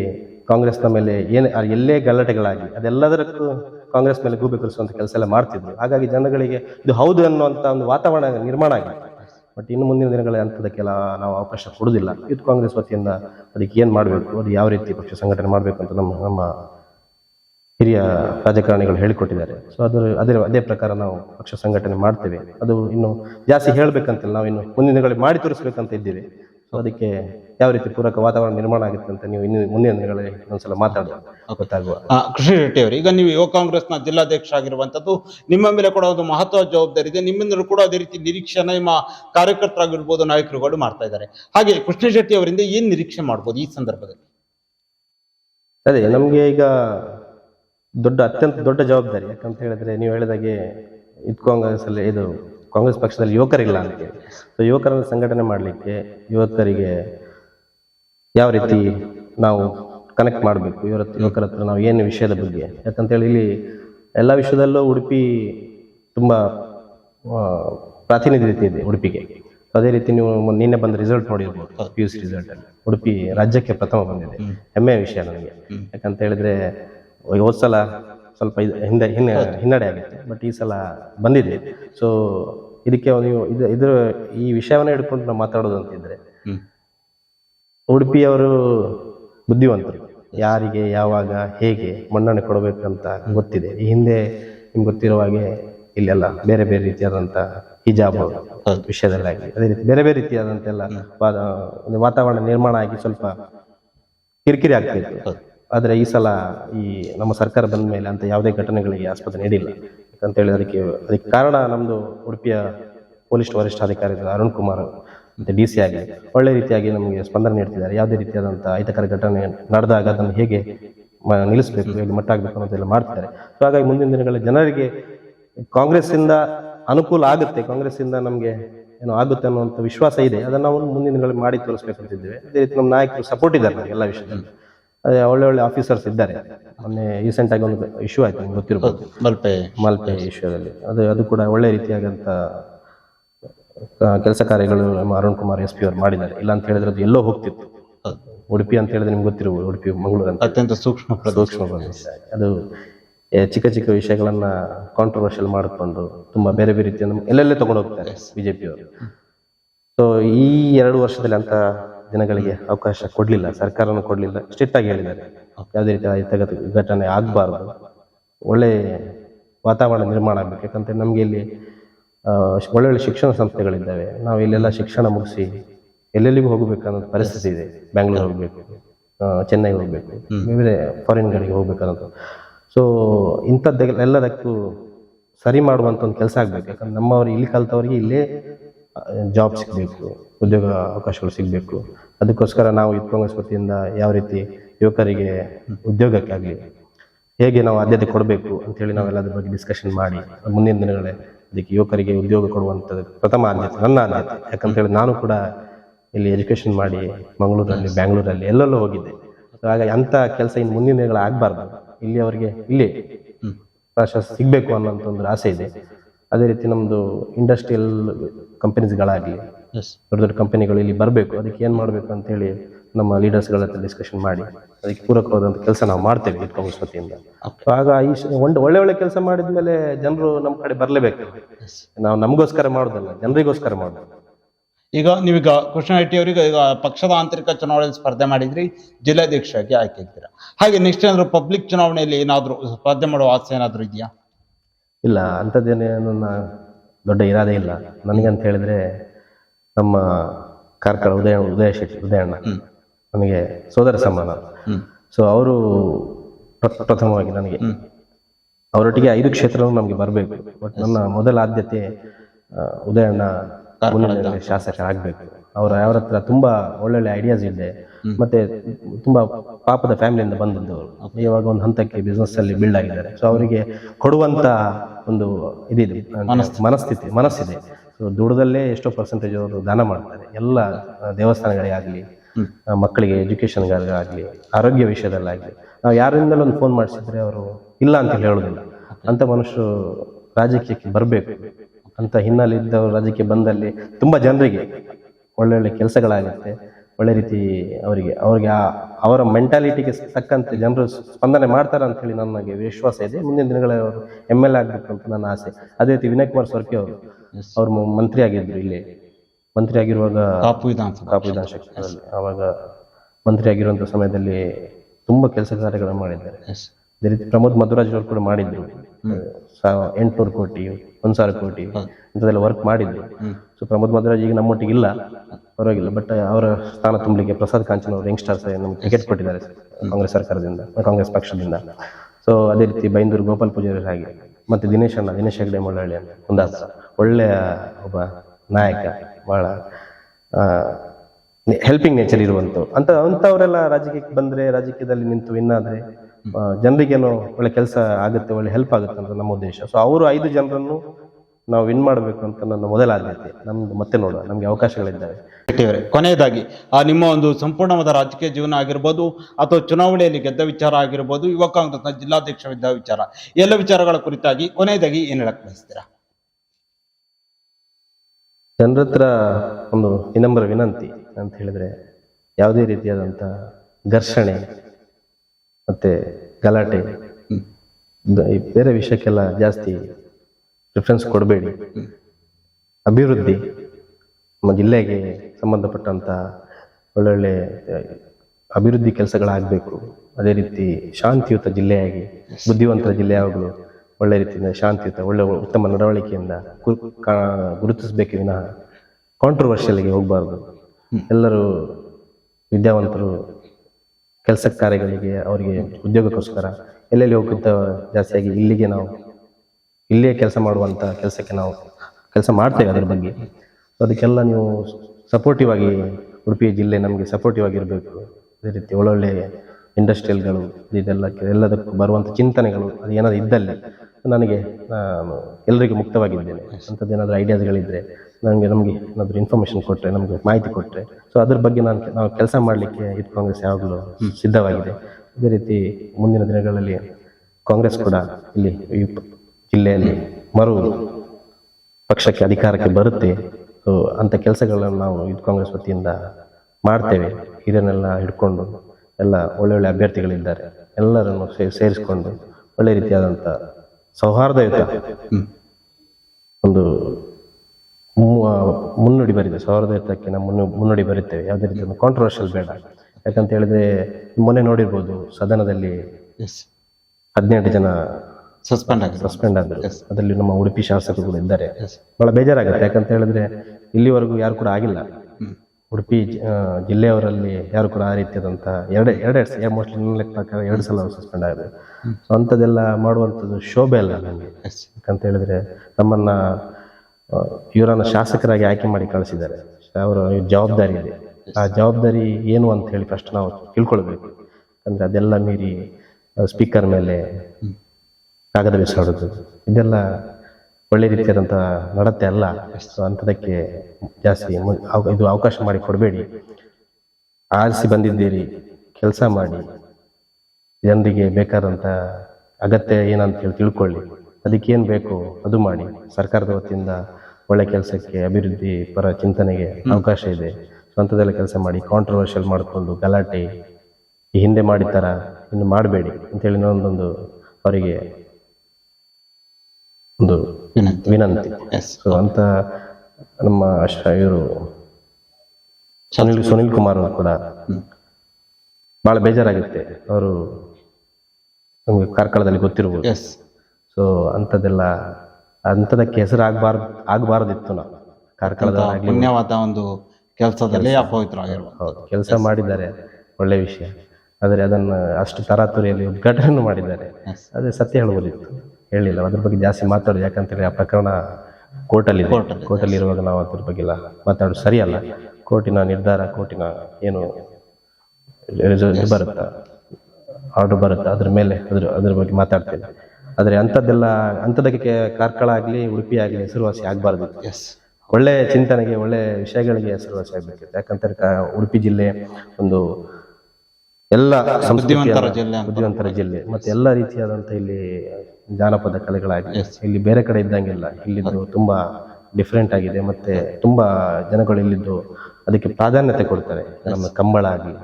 ಕಾಂಗ್ರೆಸ್ನ ಮೇಲೆ ಏನು ಎಲ್ಲೇ ಗಲ್ಲಟೆಗಳಾಗಿ ಅದೆಲ್ಲದರಕ್ಕೂ ಕಾಂಗ್ರೆಸ್ ಮೇಲೆ ಗೂಬೆ ಕೂರಿಸುವಂತ ಕೆಲಸ ಎಲ್ಲ ಮಾಡ್ತಿದ್ರು. ಹಾಗಾಗಿ ಜನಗಳಿಗೆ ಇದು ಹೌದು ಅನ್ನುವಂತ ಒಂದು ವಾತಾವರಣ ನಿರ್ಮಾಣ ಆಗಿದೆ. ಬಟ್ ಇನ್ನು ಮುಂದಿನ ದಿನಗಳ ಅಂಥದಕ್ಕೆಲ್ಲ ನಾವು ಅವಕಾಶ ಕೊಡುವುದಿಲ್ಲ. ಯೂತ್ ಕಾಂಗ್ರೆಸ್ ವತಿಯಿಂದ ಅದಕ್ಕೆ ಏನು ಮಾಡಬೇಕು, ಅದು ಯಾವ ರೀತಿ ಪಕ್ಷ ಸಂಘಟನೆ ಮಾಡಬೇಕು ಅಂತ ನಮ್ಮ ನಮ್ಮ ಹಿರಿಯ ರಾಜಕಾರಣಿಗಳು ಹೇಳಿಕೊಟ್ಟಿದ್ದಾರೆ. ಸೊ ಅದು ಅದೇ ಅದೇ ಪ್ರಕಾರ ನಾವು ಪಕ್ಷ ಸಂಘಟನೆ ಮಾಡ್ತೇವೆ. ಅದು ಇನ್ನು ಜಾಸ್ತಿ ಹೇಳ್ಬೇಕಂತಿಲ್ಲ. ನಾವು ಇನ್ನು ಮುಂದಿನ ದಿನಗಳಲ್ಲಿ ಮಾಡಿ ತೋರಿಸ್ಬೇಕಂತ ಇದ್ದೀವಿ. ಸೊ ಅದಕ್ಕೆ ಯಾವ ರೀತಿ ಪೂರಕ ವಾತಾವರಣ ನಿರ್ಮಾಣ ಆಗುತ್ತೆ ಅಂತ ನೀವು ಇನ್ನು ಮುಂದಿನ ದಿನಗಳಲ್ಲಿ ಒಂದ್ಸಲ ಮಾತಾಡುವ. ಗೊತ್ತಾಗುವ. ಕೃಷಿ ಶೆಟ್ಟಿ ಅವರು ಈಗ ನೀವು ಯುವ ಕಾಂಗ್ರೆಸ್ನ ಜಿಲ್ಲಾಧ್ಯಕ್ಷ ಆಗಿರುವಂತದ್ದು ನಿಮ್ಮ ಮೇಲೆ ಕೂಡ ಒಂದು ಮಹತ್ವದ ಜವಾಬ್ದಾರಿ ಇದೆ. ನಿಮ್ಮಿಂದಲೂ ಕೂಡ ಅದೇ ರೀತಿ ನಿರೀಕ್ಷೆ ನಿಮ್ಮ ಕಾರ್ಯಕರ್ತರಾಗಿರ್ಬೋದು ನಾಯಕರುಗಳು ಮಾಡ್ತಾ ಇದ್ದಾರೆ. ಹಾಗೆ ಕೃಷ್ಣ ಶೆಟ್ಟಿ ಅವರಿಂದ ಏನ್ ನಿರೀಕ್ಷೆ ಮಾಡ್ಬೋದು ಈ ಸಂದರ್ಭದಲ್ಲಿ? ಅದೇ ನಮಗೆ ಈಗ ದೊಡ್ಡ ಅತ್ಯಂತ ದೊಡ್ಡ ಜವಾಬ್ದಾರಿ. ಯಾಕಂತ ಹೇಳಿದ್ರೆ ನೀವು ಹೇಳಿದಾಗೆ ಇದು ಕಾಂಗ್ರೆಸ್ ಅಲ್ಲಿ ಇದು ಕಾಂಗ್ರೆಸ್ ಪಕ್ಷದಲ್ಲಿ ಯುವಕರಿಲ್ಲ ಅಂತ ಸೊ ಯುವಕರನ್ನು ಸಂಘಟನೆ ಮಾಡಲಿಕ್ಕೆ ಯುವಕರಿಗೆ ಯಾವ ರೀತಿ ನಾವು ಕನೆಕ್ಟ್ ಮಾಡಬೇಕು? ಇವರ ಯುವಕರ ಹತ್ರ ನಾವು ಏನು ವಿಷಯದ ಬಗ್ಗೆ? ಯಾಕಂತೇಳಿ ಇಲ್ಲಿ ಎಲ್ಲ ವಿಷಯದಲ್ಲೂ ಉಡುಪಿ ತುಂಬ ಪ್ರಾತಿನಿಧ್ಯತೆ ಇದೆ ಉಡುಪಿಗೆ. ಅದೇ ರೀತಿ ನೀವು ನಿನ್ನೆ ಬಂದ ರಿಸಲ್ಟ್ ನೋಡಿರ್ಬೋದು ಪಿ ಯು ಸಿ ರಿಸಲ್ಟ್ ಅಲ್ಲಿ. ಉಡುಪಿ ರಾಜ್ಯಕ್ಕೆ ಪ್ರಥಮ ಬಂದಿದೆ. ಹೆಮ್ಮೆಯ ವಿಷಯ ನನಗೆ. ಯಾಕಂತ ಹೇಳಿದ್ರೆ ಹೋದ್ ಸಲ ಸ್ವಲ್ಪ ಇದು ಹಿಂದೆ ಹಿನ್ನೆ ಹಿನ್ನಡೆ ಆಗಿತ್ತು ಬಟ್ ಈ ಸಲ ಬಂದಿದೆ. ಸೊ ಇದಕ್ಕೆ ನೀವು ಇದು ಇದ್ರ ಈ ವಿಷಯವನ್ನ ಹಿಡ್ಕೊಂಡು ನಾವು ಮಾತಾಡೋದು ಅಂತಿದ್ರೆ. ಉಡುಪಿಯವರು ಬುದ್ಧಿವಂತರು. ಯಾರಿಗೆ ಯಾವಾಗ ಹೇಗೆ ಮನ್ನಣೆ ಕೊಡಬೇಕಂತ ಗೊತ್ತಿದೆ. ಈ ಹಿಂದೆ ನಿಮ್ಗೆ ಗೊತ್ತಿರುವ ಹಾಗೆ ಇಲ್ಲೆಲ್ಲ ಬೇರೆ ಬೇರೆ ರೀತಿಯಾದಂಥ ಹಿಜಾಬ್ ವಿಷಯದಲ್ಲಾಗಲಿ ಅದೇ ರೀತಿ ಬೇರೆ ಬೇರೆ ರೀತಿಯಾದಂತೆಲ್ಲ ವಾತಾವರಣ ನಿರ್ಮಾಣ ಆಗಿ ಸ್ವಲ್ಪ ಕಿರಿಕಿರಿ ಆಗ್ತಿತ್ತು ಆದ್ರೆ ಈ ಸಲ ಈ ನಮ್ಮ ಸರ್ಕಾರ ಬಂದ ಮೇಲೆ ಅಂತ ಯಾವುದೇ ಘಟನೆಗಳಿಗೆ ಆಸ್ಪತ್ರೆ ನೀಡಿಲ್ಲ. ಹೇಳಿದ್ರೆ ಅದಕ್ಕೆ ಅದಕ್ಕೆ ಕಾರಣ ನಮ್ಮದು ಉಡುಪಿಯ ಪೊಲೀಸ್ ವರಿಷ್ಠಾಧಿಕಾರಿ ಅರುಣ್ ಕುಮಾರ್ ಮತ್ತು ಡಿ ಸಿ ಆಗಿ ಒಳ್ಳೆ ರೀತಿಯಾಗಿ ನಮಗೆ ಸ್ಪಂದನೆ ನೀಡ್ತಿದ್ದಾರೆ. ಯಾವುದೇ ರೀತಿಯಾದಂಥ ಅಹಿತಕರ ಘಟನೆ ನಡೆದಾಗ ಅದನ್ನು ಹೇಗೆ ಮ- ನಿಲ್ಲಿಸಬೇಕು ಹೇಗೆ ಮಟ್ಟಾಗಬೇಕು ಅನ್ನೋದೆಲ್ಲ ಮಾಡ್ತಿದ್ದಾರೆ. ಸೊ ಹಾಗಾಗಿ ಮುಂದಿನ ದಿನಗಳಲ್ಲಿ ಜನರಿಗೆ ಕಾಂಗ್ರೆಸ್ಸಿಂದ ಅನುಕೂಲ ಆಗುತ್ತೆ, ಕಾಂಗ್ರೆಸ್ಸಿಂದ ನಮಗೆ ಏನೋ ಆಗುತ್ತೆ ಅನ್ನುವಂಥ ವಿಶ್ವಾಸ ಇದೆ. ಅದನ್ನು ನಾವು ಮುಂದಿನ ದಿನಗಳಲ್ಲಿ ಮಾಡಿ ತೋರಿಸ್ಬೇಕಂತಿದ್ದೇವೆ ಅದೇ ರೀತಿ ನಮ್ಮ ನಾಯಕರು ಸಪೋರ್ಟ್ ಇದ್ದಾರೆ ಎಲ್ಲ ವಿಷಯದಲ್ಲಿ. ಅದೇ ಒಳ್ಳೆ ಒಳ್ಳೆ ಆಫೀಸರ್ಸ್ ಇದ್ದಾರೆ. ಮೊನ್ನೆ ರೀಸೆಂಟ್ ಆಗಿ ಒಂದು ಇಶ್ಯೂ ಆಯ್ತು ನಿಮ್ಗೆ ಗೊತ್ತಿರಬಹುದು ಮಲ್ಪೆ. ಮಲ್ಪೆ ಇಶ್ಯೂದಲ್ಲಿ ಅದು ಅದು ಕೂಡ ಒಳ್ಳೆ ರೀತಿಯಾದಂಥ ಕೆಲಸ ಕಾರ್ಯಗಳು ನಮ್ಮ ಅರುಣ್ ಕುಮಾರ್ ಎಸ್ ಪಿ ಅವರು ಮಾಡಿದ್ದಾರೆ. ಇಲ್ಲ ಅಂತ ಹೇಳಿದ್ರೆ ಅದು ಎಲ್ಲೋ ಹೋಗ್ತಿತ್ತು. ಉಡುಪಿ ಅಂತ ಹೇಳಿದ್ರೆ ನಿಮ್ಗೆ ಗೊತ್ತಿರಬಹುದು ಉಡುಪಿ ಮಂಗಳೂರು ಅಂತ. ಅತ್ಯಂತ ಸೂಕ್ಷ್ಮ ಸೂಕ್ಷ್ಮ ಪ್ರದೇಶ. ಅದು ಚಿಕ್ಕ ಚಿಕ್ಕ ವಿಷಯಗಳನ್ನ ಕಾಂಟ್ರವರ್ಷಿಯಲ್ ಮಾಡಿಕೊಂಡು ತುಂಬಾ ಬೇರೆ ಬೇರೆ ರೀತಿಯ ಎಲ್ಲೆಲ್ಲೇ ತಗೊಂಡು ಹೋಗ್ತಾರೆ ಬಿಜೆಪಿಯವರು ಸೊ ಈ ಎರಡು ವರ್ಷದಲ್ಲಿ ಅಂತ ದಿನಗಳಿಗೆ ಅವಕಾಶ ಕೊಡ್ಲಿಲ್ಲ ಸರ್ಕಾರನೂ ಕೊಡ್ಲಿಲ್ಲ ಸ್ಟ್ರಿಕ್ಟ್ ಆಗಿ ಹೇಳಿದ್ದಾರೆ. ಯಾವುದೇ ರೀತಿ ತಗದು ಘಟನೆ ಆಗಬಾರ್ದು. ಒಳ್ಳೆ ವಾತಾವರಣ ನಿರ್ಮಾಣ ಆಗ್ಬೇಕು ಯಾಕಂದರೆ ನಮ್ಗೆ ಇಲ್ಲಿ ಒಳ್ಳೊಳ್ಳೆ ಶಿಕ್ಷಣ ಸಂಸ್ಥೆಗಳಿದ್ದಾವೆ. ನಾವು ಇಲ್ಲೆಲ್ಲ ಶಿಕ್ಷಣ ಮುಗಿಸಿ ಎಲ್ಲೆಲ್ಲಿಗೂ ಹೋಗಬೇಕನ್ನೋ ಪರಿಸ್ಥಿತಿ ಇದೆ. ಬ್ಯಾಂಗ್ಳೂರ್ ಹೋಗ್ಬೇಕು ಚೆನ್ನೈ ಹೋಗ್ಬೇಕು ಬೇರೆ ಫಾರಿನ್ಗಳಿಗೆ ಹೋಗ್ಬೇಕು ಸೋ ಸೊ ಇಂಥದ್ದೆಲ್ಲದಕ್ಕೂ ಸರಿ ಮಾಡುವಂಥ ಒಂದು ಕೆಲಸ ಆಗ್ಬೇಕು. ಯಾಕಂದ್ರೆ ನಮ್ಮವ್ರು ಇಲ್ಲಿ ಕಲ್ತವ್ರಿಗೆ ಇಲ್ಲೇ ಜಾಬ್ ಸಿಗಬೇಕು. ಉದ್ಯೋಗ ಅವಕಾಶಗಳು ಸಿಗಬೇಕು. ಅದಕ್ಕೋಸ್ಕರ ನಾವು ಯೂತ್ ಕಾಂಗ್ರೆಸ್ ವತಿಯಿಂದ ಯಾವ ರೀತಿ ಯುವಕರಿಗೆ ಉದ್ಯೋಗಕ್ಕಾಗಲಿ ಹೇಗೆ ನಾವು ಆದ್ಯತೆ ಕೊಡಬೇಕು ಅಂತೇಳಿ ನಾವೆಲ್ಲ ಅದ್ರ ಬಗ್ಗೆ ಡಿಸ್ಕಷನ್ ಮಾಡಿ ಮುಂದಿನ ದಿನಗಳೇ ಅದಕ್ಕೆ ಯುವಕರಿಗೆ ಉದ್ಯೋಗ ಕೊಡುವಂಥದ್ದು ಪ್ರಥಮ ಆದ್ಯತೆ ನನ್ನ ಆದ್ಯತೆ. ಯಾಕಂತೇಳಿ ನಾನು ಕೂಡ ಇಲ್ಲಿ ಎಜುಕೇಶನ್ ಮಾಡಿ ಮಂಗಳೂರಲ್ಲಿ ಬ್ಯಾಂಗ್ಳೂರಲ್ಲಿ ಎಲ್ಲೆಲ್ಲೂ ಹೋಗಿದ್ದೆ. ಆಗ ಹಾಗಾಗಿ ಅಂಥ ಕೆಲಸ ಇನ್ನು ಮುಂದಿನ ದಿನಗಳು ಆಗಬಾರ್ದು. ಇಲ್ಲಿ ಅವರಿಗೆ ಇಲ್ಲಿ ಅವಕಾಶ ಸಿಗಬೇಕು ಅನ್ನೋಂಥ ಒಂದು ಆಸೆ ಇದೆ. ಅದೇ ರೀತಿ ನಮ್ಮದು ಇಂಡಸ್ಟ್ರಿಯಲ್ ಕಂಪನೀಸ್ಗಳಾಗಲಿ ಎಸ್ ದೊಡ್ಡ ದೊಡ್ಡ ಕಂಪನಿಗಳು ಇಲ್ಲಿ ಬರಬೇಕು. ಅದಕ್ಕೆ ಏನು ಮಾಡಬೇಕು ಅಂತೇಳಿ ನಮ್ಮ ಲೀಡರ್ಸ್ಗಳ ಹತ್ರ ಡಿಸ್ಕಷನ್ ಮಾಡಿ ಅದಕ್ಕೆ ಪೂರಕವಾದಂಥ ಕೆಲಸ ನಾವು ಮಾಡ್ತೇವೆ ಯೂತ್ ಕಾಂಗ್ರೆಸ್ ವತಿಯಿಂದ. ಆಗ ಈ ಒಂದು ಒಳ್ಳೆ ಒಳ್ಳೆ ಕೆಲಸ ಮಾಡಿದ್ಮೇಲೆ ಜನರು ನಮ್ಮ ಕಡೆ ಬರಲೇಬೇಕು. ನಾವು ನಮಗೋಸ್ಕರ ಮಾಡೋದಲ್ಲ ಜನರಿಗೋಸ್ಕರ ಮಾಡೋದು. ಈಗ ನೀವೀಗ ಕೃಷ್ಣ ರೆಡ್ಡಿ ಅವರಿಗೆ ಈಗ ಪಕ್ಷದ ಆಂತರಿಕ ಚುನಾವಣೆಯಲ್ಲಿ ಸ್ಪರ್ಧೆ ಮಾಡಿದ್ರಿ ಜಿಲ್ಲಾಧ್ಯಕ್ಷರಾಗಿ ಆಯ್ಕೆ ಆಗ್ತೀರಾ? ಹಾಗೆ ನೆಕ್ಸ್ಟ್ ಏನಾದರೂ ಪಬ್ಲಿಕ್ ಚುನಾವಣೆಯಲ್ಲಿ ಏನಾದರೂ ಸ್ಪರ್ಧೆ ಮಾಡುವ ಆಸೆ ಏನಾದರೂ ಇದೆಯಾ? ಇಲ್ಲ ಅಂಥದ್ದೇನೇ ನನ್ನ ದೊಡ್ಡ ಇರಾದೆ ಇಲ್ಲ. ನನಗಂತ ಹೇಳಿದ್ರೆ ನಮ್ಮ ಕಾರ್ಕಳ ಉದಯ ಉದಯ ಶೆಟ್ಟಿ ಉದಯಣ್ಣ. ನನಗೆ ಸೋದರ ಸಮಾನ. ಸೊ ಅವರು ಪ್ರಥಮವಾಗಿ ನನಗೆ ಅವರೊಟ್ಟಿಗೆ ಐದು ಕ್ಷೇತ್ರಗಳು ನಮಗೆ ಬರಬೇಕು. ಬಟ್ ನನ್ನ ಮೊದಲ ಆದ್ಯತೆ ಉದಯಣ್ಣ ಶಾಸಕರಾಗಬೇಕು ಅವರ ಅವರ ಹತ್ರ ತುಂಬಾ ಒಳ್ಳೊಳ್ಳೆ ಐಡಿಯಾಸ್ ಇದೆ. ಮತ್ತೆ ತುಂಬಾ ಪಾಪದ ಫ್ಯಾಮಿಲಿಯಿಂದ ಅವರು ಇವಾಗ ಒಂದು ಹಂತಕ್ಕೆ ಬಿಸ್ನೆಸ್ ಅಲ್ಲಿ ಬಿಲ್ಡ್ ಆಗಿದ್ದಾರೆ. ಸೊ ಅವರಿಗೆ ಕೊಡುವಂತ ಒಂದು ಇದಿದೆ. ಮನಸ್ಥಿತಿ ಮನಸ್ಸಿದೆ. ಸೊ ದುಡ್ದಲ್ಲೇ ಎಷ್ಟೋ ಪರ್ಸೆಂಟೇಜ್ ಅವರು ದಾನ ಮಾಡ್ತಾರೆ. ಎಲ್ಲ ದೇವಸ್ಥಾನಗಳಿಗೆ ದೇವಸ್ಥಾನಗಳೇ ಆಗಲಿ ಮಕ್ಕಳಿಗೆ ಎಜುಕೇಷನ್ಗಾಗಲಿ ಆರೋಗ್ಯ ವಿಷಯದಲ್ಲಾಗಲಿ ನಾವು ಯಾರಿಂದಲೂ ಒಂದು ಫೋನ್ ಮಾಡಿಸಿದ್ರೆ ಅವರು ಇಲ್ಲ ಅಂತ ಹೇಳೋದಿಲ್ಲ. ಅಂಥ ಮನುಷ್ಯರು ರಾಜಕೀಯಕ್ಕೆ ಬರಬೇಕು. ಅಂತ ಹಿನ್ನೆಲೆ ಇದ್ದವರು ರಾಜಕೀಯ ಬಂದಲ್ಲಿ ತುಂಬ ಜನರಿಗೆ ಒಳ್ಳೊಳ್ಳೆ ಕೆಲಸಗಳಾಗುತ್ತೆ. ಒಳ್ಳೆ ರೀತಿ ಅವರಿಗೆ ಅವರಿಗೆ ಆ- ಅವರ ಮೆಂಟಾಲಿಟಿಗೆ ತಕ್ಕಂತೆ ಜನರು ಸ್ಪಂದನೆ ಮಾಡ್ತಾರೆ ಅಂತ ಹೇಳಿ ನನಗೆ ವಿಶ್ವಾಸ ಇದೆ. ಮುಂದಿನ ದಿನಗಳಲ್ಲಿ ಅವರು ಎಂ ಎಲ್ ಎ ಆಗಬೇಕು ಅಂತ ನನ್ನ ಆಸೆ. ಅದೇ ರೀತಿ ವಿನಯ್ ಕುಮಾರ್ ಸೊರ್ಕೆ ಅವರು ಅವರು ಮಂತ್ರಿ ಆಗಿದ್ರು ಇಲ್ಲಿ. ಮಂತ್ರಿ ಆಗಿರುವಾಗ ಕಾಪು ವಿಧಾನಸಭಾ ಕಾಪು ವಿಧಾನಸಭೆಯಲ್ಲಿ ಆವಾಗ ಮಂತ್ರಿ ಆಗಿರುವಂತಹ ಸಮಯದಲ್ಲಿ ತುಂಬಾ ಕೆಲಸ ಕಾರ್ಯಗಳನ್ನು ಮಾಡಿದ್ದಾರೆ. ಅದೇ ರೀತಿ ಪ್ರಮೋದ್ ಮಧುರಾಜ್ ಅವರು ಕೂಡ ಮಾಡಿದ್ರು. ಎಂಟುನೂರು ಎಂಟ್ನೂರು ಕೋಟಿ ಒಂದ್ ಸಾವಿರ ಕೋಟಿ ಇಂಥದ್ದೆಲ್ಲ ವರ್ಕ್ ಮಾಡಿದ್ರು. ಸೊ ಪ್ರಮೋದ್ ಮಧುರಾಜ್ ಈಗ ನಮ್ಮೊಟ್ಟಿಗೆ ಇಲ್ಲ ಪರವಾಗಿಲ್ಲ. ಬಟ್ ಅವರ ಸ್ಥಾನ ತುಂಬಲಿಕ್ಕೆ ಪ್ರಸಾದ್ ಕಾಂಚನ್ ಅವರು ಯಂಗ್ಸ್ಟರ್ಸ್ ನಮ್ಗೆ ಟಿಕೆಟ್ ಕೊಟ್ಟಿದ್ದಾರೆ ಕಾಂಗ್ರೆಸ್ ಸರ್ಕಾರದಿಂದ ಕಾಂಗ್ರೆಸ್ ಪಕ್ಷದಿಂದ. ಸೊ ಅದೇ ರೀತಿ ಬೈಂದೂರು ಗೋಪಾಲ್ ಪೂಜಾರಿ ಹಾಗೆ, ಮತ್ತೆ ದಿನೇಶ್ ಅಣ್ಣ, ದಿನೇಶ್ ಹೆಗ್ಡೆ, ಮುಳ್ಳಹಳ್ಳಿ ಅಂತ ಕುಂದಾಸ ಒಳ್ಳೆಯ ಒಬ್ಬ ನಾಯಕ, ಬಹಳ ಹೆಲ್ಪಿಂಗ್ ನೇಚರ್ ಇರುವಂತ ಅಂತ, ಅಂಥವರೆಲ್ಲ ರಾಜಕೀಯಕ್ಕೆ ಬಂದ್ರೆ, ರಾಜಕೀಯದಲ್ಲಿ ನಿಂತು ವಿನ್ ಆದ್ರೆ ಒಳ್ಳೆ ಕೆಲಸ ಆಗುತ್ತೆ, ಒಳ್ಳೆ ಹೆಲ್ಪ್ ಆಗುತ್ತೆ ಅಂತ ನಮ್ಮ ಉದ್ದೇಶ. ಸೊ ಅವರು ಐದು ಜನರನ್ನು ನಾವು ವಿನ್ ಮಾಡಬೇಕು ಅಂತ ನನ್ನ ಮೊದಲ ಆದ್ಯತೆ. ನಮ್ದು ಮತ್ತೆ ನೋಡುವ. ನಮ್ಗೆ ಅವಕಾಶಗಳಿದ್ದಾವೆ. ಶೆಟ್ಟಿಯವರೇ ಕೊನೆಯದಾಗಿ ಆ ನಿಮ್ಮ ಒಂದು ಸಂಪೂರ್ಣವಾದ ರಾಜಕೀಯ ಜೀವನ ಆಗಿರ್ಬೋದು ಅಥವಾ ಚುನಾವಣೆಯಲ್ಲಿ ಗೆದ್ದ ವಿಚಾರ ಆಗಿರ್ಬೋದು ಯುವ ಕಾಂಗ್ರೆಸ್ನ ಜಿಲ್ಲಾಧ್ಯಕ್ಷವಿದ್ದ ವಿಚಾರ. ಎಲ್ಲ ವಿಚಾರಗಳ ಕುರಿತಾಗಿ ಕೊನೆಯದಾಗಿ ಏನ್ ಹೇಳಕ್ ಬಯಸ್ತೀರಾ? ಜನರ ಹತ್ರ ಒಂದು ವಿನಮ್ರ ವಿನಂತಿ ಅಂತ ಹೇಳಿದ್ರೆ ಯಾವುದೇ ರೀತಿಯಾದಂತ ಘರ್ಷಣೆ ಮತ್ತೆ ಗಲಾಟೆ ಬೇರೆ ವಿಷಯಕ್ಕೆಲ್ಲ ಜಾಸ್ತಿ ಪ್ರಿಫರೆನ್ಸ್ ಕೊಡಬೇಡಿ. ಅಭಿವೃದ್ಧಿ ನಮ್ಮ ಜಿಲ್ಲೆಗೆ ಸಂಬಂಧಪಟ್ಟಂತಹ ಒಳ್ಳೊಳ್ಳೆ ಅಭಿವೃದ್ಧಿ ಕೆಲಸಗಳಾಗಬೇಕು. ಅದೇ ರೀತಿ ಶಾಂತಿಯುತ ಜಿಲ್ಲೆಯಾಗಿ ಬುದ್ಧಿವಂತರ ಜಿಲ್ಲೆ ಯಾವಾಗಲೂ ಒಳ್ಳೆ ರೀತಿಯಿಂದ ಶಾಂತಿಯುತ ಒಳ್ಳೆ ಉತ್ತಮ ನಡವಳಿಕೆಯಿಂದ ಗುರುತಿಸಬೇಕೆ ವಿನಃ ಕಾಂಟ್ರವರ್ಷಿಯಲ್ಗೆ ಹೋಗಬಾರ್ದು. ಎಲ್ಲರೂ ವಿದ್ಯಾವಂತರು ಕೆಲಸ ಕಾರ್ಯಗಳಿಗೆ ಅವರಿಗೆ ಉದ್ಯೋಗಕ್ಕೋಸ್ಕರ ಎಲ್ಲೆಲ್ಲಿ ಹೋಗ್ತಾ ಜಾಸ್ತಿಯಾಗಿ ಇಲ್ಲಿಗೆ ನಾವು ಇಲ್ಲಿಯೇ ಕೆಲಸ ಮಾಡುವಂಥ ಕೆಲಸಕ್ಕೆ ನಾವು ಕೆಲಸ ಮಾಡ್ತೇವೆ ಅದರ ಬಗ್ಗೆ. ಅದಕ್ಕೆಲ್ಲ ನೀವು ಸಪೋರ್ಟಿವ್ ಆಗಿ ಉಡುಪಿ ಜಿಲ್ಲೆ ನಮಗೆ ಸಪೋರ್ಟಿವ್ ಆಗಿರಬೇಕು. ಅದೇ ರೀತಿ ಒಳ್ಳೊಳ್ಳೆ ಇಂಡಸ್ಟ್ರಿಯಲ್ಗಳು ಇದೆಲ್ಲ ಎಲ್ಲದಕ್ಕೂ ಬರುವಂಥ ಚಿಂತನೆಗಳು, ಅದು ಏನಾದರೂ ಇದ್ದಲ್ಲಿ ನನಗೆ, ನಾನು ಎಲ್ಲರಿಗೂ ಮುಕ್ತವಾಗಿದ್ದೇನೆ. ಅಂಥದ್ದು ಏನಾದರೂ ಐಡಿಯಾಸ್ಗಳಿದ್ದರೆ ನನಗೆ ನಮಗೆ ಏನಾದರೂ ಇನ್ಫಾರ್ಮೇಷನ್ ಕೊಟ್ಟರೆ ನಮಗೆ ಮಾಹಿತಿ ಕೊಟ್ಟರೆ ಸೊ ಅದ್ರ ಬಗ್ಗೆ ನಾನು ನಾವು ಕೆಲಸ ಮಾಡಲಿಕ್ಕೆ ಇದು ಕಾಂಗ್ರೆಸ್ ಯಾವಾಗಲೂ ಸಿದ್ಧವಾಗಿದೆ. ಅದೇ ರೀತಿ ಮುಂದಿನ ದಿನಗಳಲ್ಲಿ ಕಾಂಗ್ರೆಸ್ ಕೂಡ ಇಲ್ಲಿ ಜಿಲ್ಲೆಯಲ್ಲಿ ಮರು ಪಕ್ಷಕ್ಕೆ ಅಧಿಕಾರಕ್ಕೆ ಬರುತ್ತೆ. ಸೊ ಅಂಥ ಕೆಲಸಗಳನ್ನು ನಾವು ಯೂತ್ ಕಾಂಗ್ರೆಸ್ ವತಿಯಿಂದ ಮಾಡ್ತೇವೆ. ಹಿರಿಯನ್ನೆಲ್ಲ ಹಿಡ್ಕೊಂಡು ಎಲ್ಲ ಒಳ್ಳೊಳ್ಳೆ ಅಭ್ಯರ್ಥಿಗಳಿದ್ದಾರೆ. ಎಲ್ಲರನ್ನು ಸೇರಿಸಿಕೊಂಡು ಒಳ್ಳೆ ರೀತಿಯಾದಂಥ ಸೌಹಾರ್ದಯುತ ಒಂದು ಮುನ್ನುಡಿ ಬರಿದೆ. ಸೌಹಾರ್ದಯುತಕ್ಕೆ ನಾವು ಮುನ್ನು ಮುನ್ನುಡಿ ಬರುತ್ತೇವೆ. ಯಾವುದೇ ರೀತಿ ಒಂದು ಕಾಂಟ್ರವರ್ಷಿಯಲ್ ಬೇಡ. ಯಾಕಂತ ಹೇಳಿದ್ರೆ ಮೊನ್ನೆ ನೋಡಿರ್ಬೋದು ಸದನದಲ್ಲಿ ಹದಿನೆಂಟು ಜನ ಸಸ್ಪೆಂಡ್ ಆಗಿದೆ ಸಸ್ಪೆಂಡ್ ಆಗಿದೆ ಅದರಲ್ಲಿ ನಮ್ಮ ಉಡುಪಿ ಶಾಸಕರು ಕೂಡ ಇದ್ದಾರೆ. ಬಹಳ ಬೇಜಾರಾಗುತ್ತೆ. ಯಾಕಂತ ಹೇಳಿದ್ರೆ ಇಲ್ಲಿವರೆಗೂ ಯಾರು ಕೂಡ ಆಗಿಲ್ಲ. ಉಡುಪಿ ಜಿಲ್ಲೆಯವರಲ್ಲಿ ಯಾರು ಕೂಡ ಆ ರೀತಿಯಾದಂಥ ಎರಡೇ ಎರಡೇ ಮೋಸ್ಟ್ಲಿ ನನ್ನ ಲೆಕ್ಕ ಪ್ರಕಾರ ಎರಡು ಸಲ ಸಸ್ಪೆಂಡ್ ಆಗಿದೆ. ಸೊ ಅಂಥದ್ದೆಲ್ಲ ಮಾಡುವಂಥದ್ದು ಶೋಭೆ ಅಲ್ಲ ನನಗೆ ಯಾಕಂತ ಹೇಳಿದ್ರೆ ನಮ್ಮನ್ನ ಇವರನ್ನ ಶಾಸಕರಾಗಿ ಆಯ್ಕೆ ಮಾಡಿ ಕಳಿಸಿದ್ದಾರೆ. ಅವರ ಜವಾಬ್ದಾರಿ ಇದೆ. ಆ ಜವಾಬ್ದಾರಿ ಏನು ಅಂತ ಹೇಳಿ ಫಸ್ಟ್ ನಾವು ತಿಳ್ಕೊಳ್ಬೇಕು. ಅಂದ್ರೆ ಅದೆಲ್ಲ ಮೀರಿ ಸ್ಪೀಕರ್ ಮೇಲೆ ಕಾಗದ ಬಿಸಾಡೋದು ಇದೆಲ್ಲ ಒಳ್ಳೆ ರೀತಿಯಾದಂಥ ನಡತೆ ಅಲ್ಲ. ಅಂಥದಕ್ಕೆ ಜಾಸ್ತಿ ಇದು ಅವಕಾಶ ಮಾಡಿ ಕೊಡಬೇಡಿ. ಆರಿಸಿ ಬಂದಿದ್ದೀರಿ. ಕೆಲಸ ಮಾಡಿ. ಜನರಿಗೆ ಬೇಕಾದಂಥ ಅಗತ್ಯ ಏನಂತ ಹೇಳಿ ತಿಳ್ಕೊಳ್ಳಿ. ಅದಕ್ಕೇನು ಬೇಕು ಅದು ಮಾಡಿ. ಸರ್ಕಾರದ ವತಿಯಿಂದ ಒಳ್ಳೆ ಕೆಲಸಕ್ಕೆ ಅಭಿವೃದ್ಧಿ ಪರ ಚಿಂತನೆಗೆ ಅವಕಾಶ ಇದೆ. ಸ್ವಂತದೆಲ್ಲ ಕೆಲಸ ಮಾಡಿ ಕಾಂಟ್ರವರ್ಷಿಯಲ್ ಮಾಡಿಕೊಂಡು ಗಲಾಟೆ ಈ ಹಿಂದೆ ಮಾಡಿದ ಥರ ಇನ್ನು ಮಾಡಬೇಡಿ ಅಂತೇಳಿ ನಾನೊಂದೊಂದು ಅವರಿಗೆ ಒಂದು ವಿನಂತಿ. ಸೊ ಅಂತ ನಮ್ಮ ಇವರು ಸುನಿಲ್ ಸುನಿಲ್ ಕುಮಾರ್ ಅವರು ಕೂಡ ಬಹಳ ಬೇಜಾರಾಗುತ್ತೆ. ಅವರು ನಮಗೆ ಕಾರ್ಕಳದಲ್ಲಿ ಗೊತ್ತಿರ್ಬೋದು. ಎಸ್ ಸೊ ಅಂಥದ್ದೆಲ್ಲ ಅಂಥದಕ್ಕೆ ಹೆಸರು ಆಗಬಾರ್ದು ಆಗಬಾರ್ದಿತ್ತು ನಾವು ಕಾರ್ಕಳದಲ್ಲಿ ಪುಣ್ಯವಾದ ಒಂದು ಕೆಲಸದಲ್ಲಿ ಹೌದು. ಕೆಲಸ ಮಾಡಿದ್ದಾರೆ. ಒಳ್ಳೆ ವಿಷಯ. ಆದರೆ ಅದನ್ನು ಅಷ್ಟು ತರಾತುರಿಯಲ್ಲಿ ಉದ್ಘಾಟನೆ ಮಾಡಿದ್ದಾರೆ. ಅದೇ ಸತ್ಯ ಹೇಳ್ಬೋದಿತ್ತು. ಹೇಳಿಲ್ಲ. ಅದ್ರ ಬಗ್ಗೆ ಜಾಸ್ತಿ ಮಾತಾಡೋದು ಯಾಕಂತೇಳಿ ಆ ಪ್ರಕರಣ ಕೋರ್ಟಲ್ಲಿ ಕೋರ್ಟಲ್ಲಿ, ಕೋರ್ಟಲ್ಲಿ ಇರುವಾಗ ನಾವು ಅದ್ರ ಬಗ್ಗೆ ಎಲ್ಲ ಮಾತಾಡೋದು ಸರಿಯಲ್ಲ. ಕೋರ್ಟಿನ ನಿರ್ಧಾರ ಕೋರ್ಟಿನ ಏನು ಬರುತ್ತಾ ಆರ್ಡರ್ ಬರುತ್ತಾ? ಅದ್ರ ಮೇಲೆ ಅದ್ರ ಅದ್ರ ಬಗ್ಗೆ ಮಾತಾಡ್ತೇನೆ. ಆದರೆ ಅಂಥದ್ದೆಲ್ಲ ಅಂಥದಕ್ಕೆ ಕಾರ್ಕಳ ಆಗಲಿ ಉಡುಪಿ ಆಗಲಿ ಹೆಸರುವಾಸಿ ಆಗಬಾರ್ದಿತ್ತು ಎಸ್ ಒಳ್ಳೆ ಚಿಂತನೆಗೆ ಒಳ್ಳೆ ವಿಷಯಗಳಿಗೆ ಹೆಸರುವಾಸಿ ಆಗಬೇಕಿತ್ತು. ಯಾಕಂತಾರೆ ಕ- ಉಡುಪಿ ಜಿಲ್ಲೆ ಒಂದು ಎಲ್ಲ. ಬುದ್ಧಿವಂತರ ಜಿಲ್ಲೆ. ಮತ್ತೆ ಎಲ್ಲ ರೀತಿಯಾದಂಥ ಇಲ್ಲಿ ಜಾನಪದ ಕಲೆಗಳಾಗಿ ಇಲ್ಲಿ ಬೇರೆ ಕಡೆ ಇದ್ದಂಗಿಲ್ಲ. ಇಲ್ಲಿದ್ದು ತುಂಬಾ ಡಿಫ್ರೆಂಟ್ ಆಗಿದೆ. ಮತ್ತೆ ತುಂಬಾ ಜನಗಳು ಇಲ್ಲಿದ್ದು ಅದಕ್ಕೆ ಪ್ರಾಧಾನ್ಯತೆ ಕೊಡ್ತಾರೆ. ನಮ್ಮ ಕಂಬಳ ಆಗಲಿ.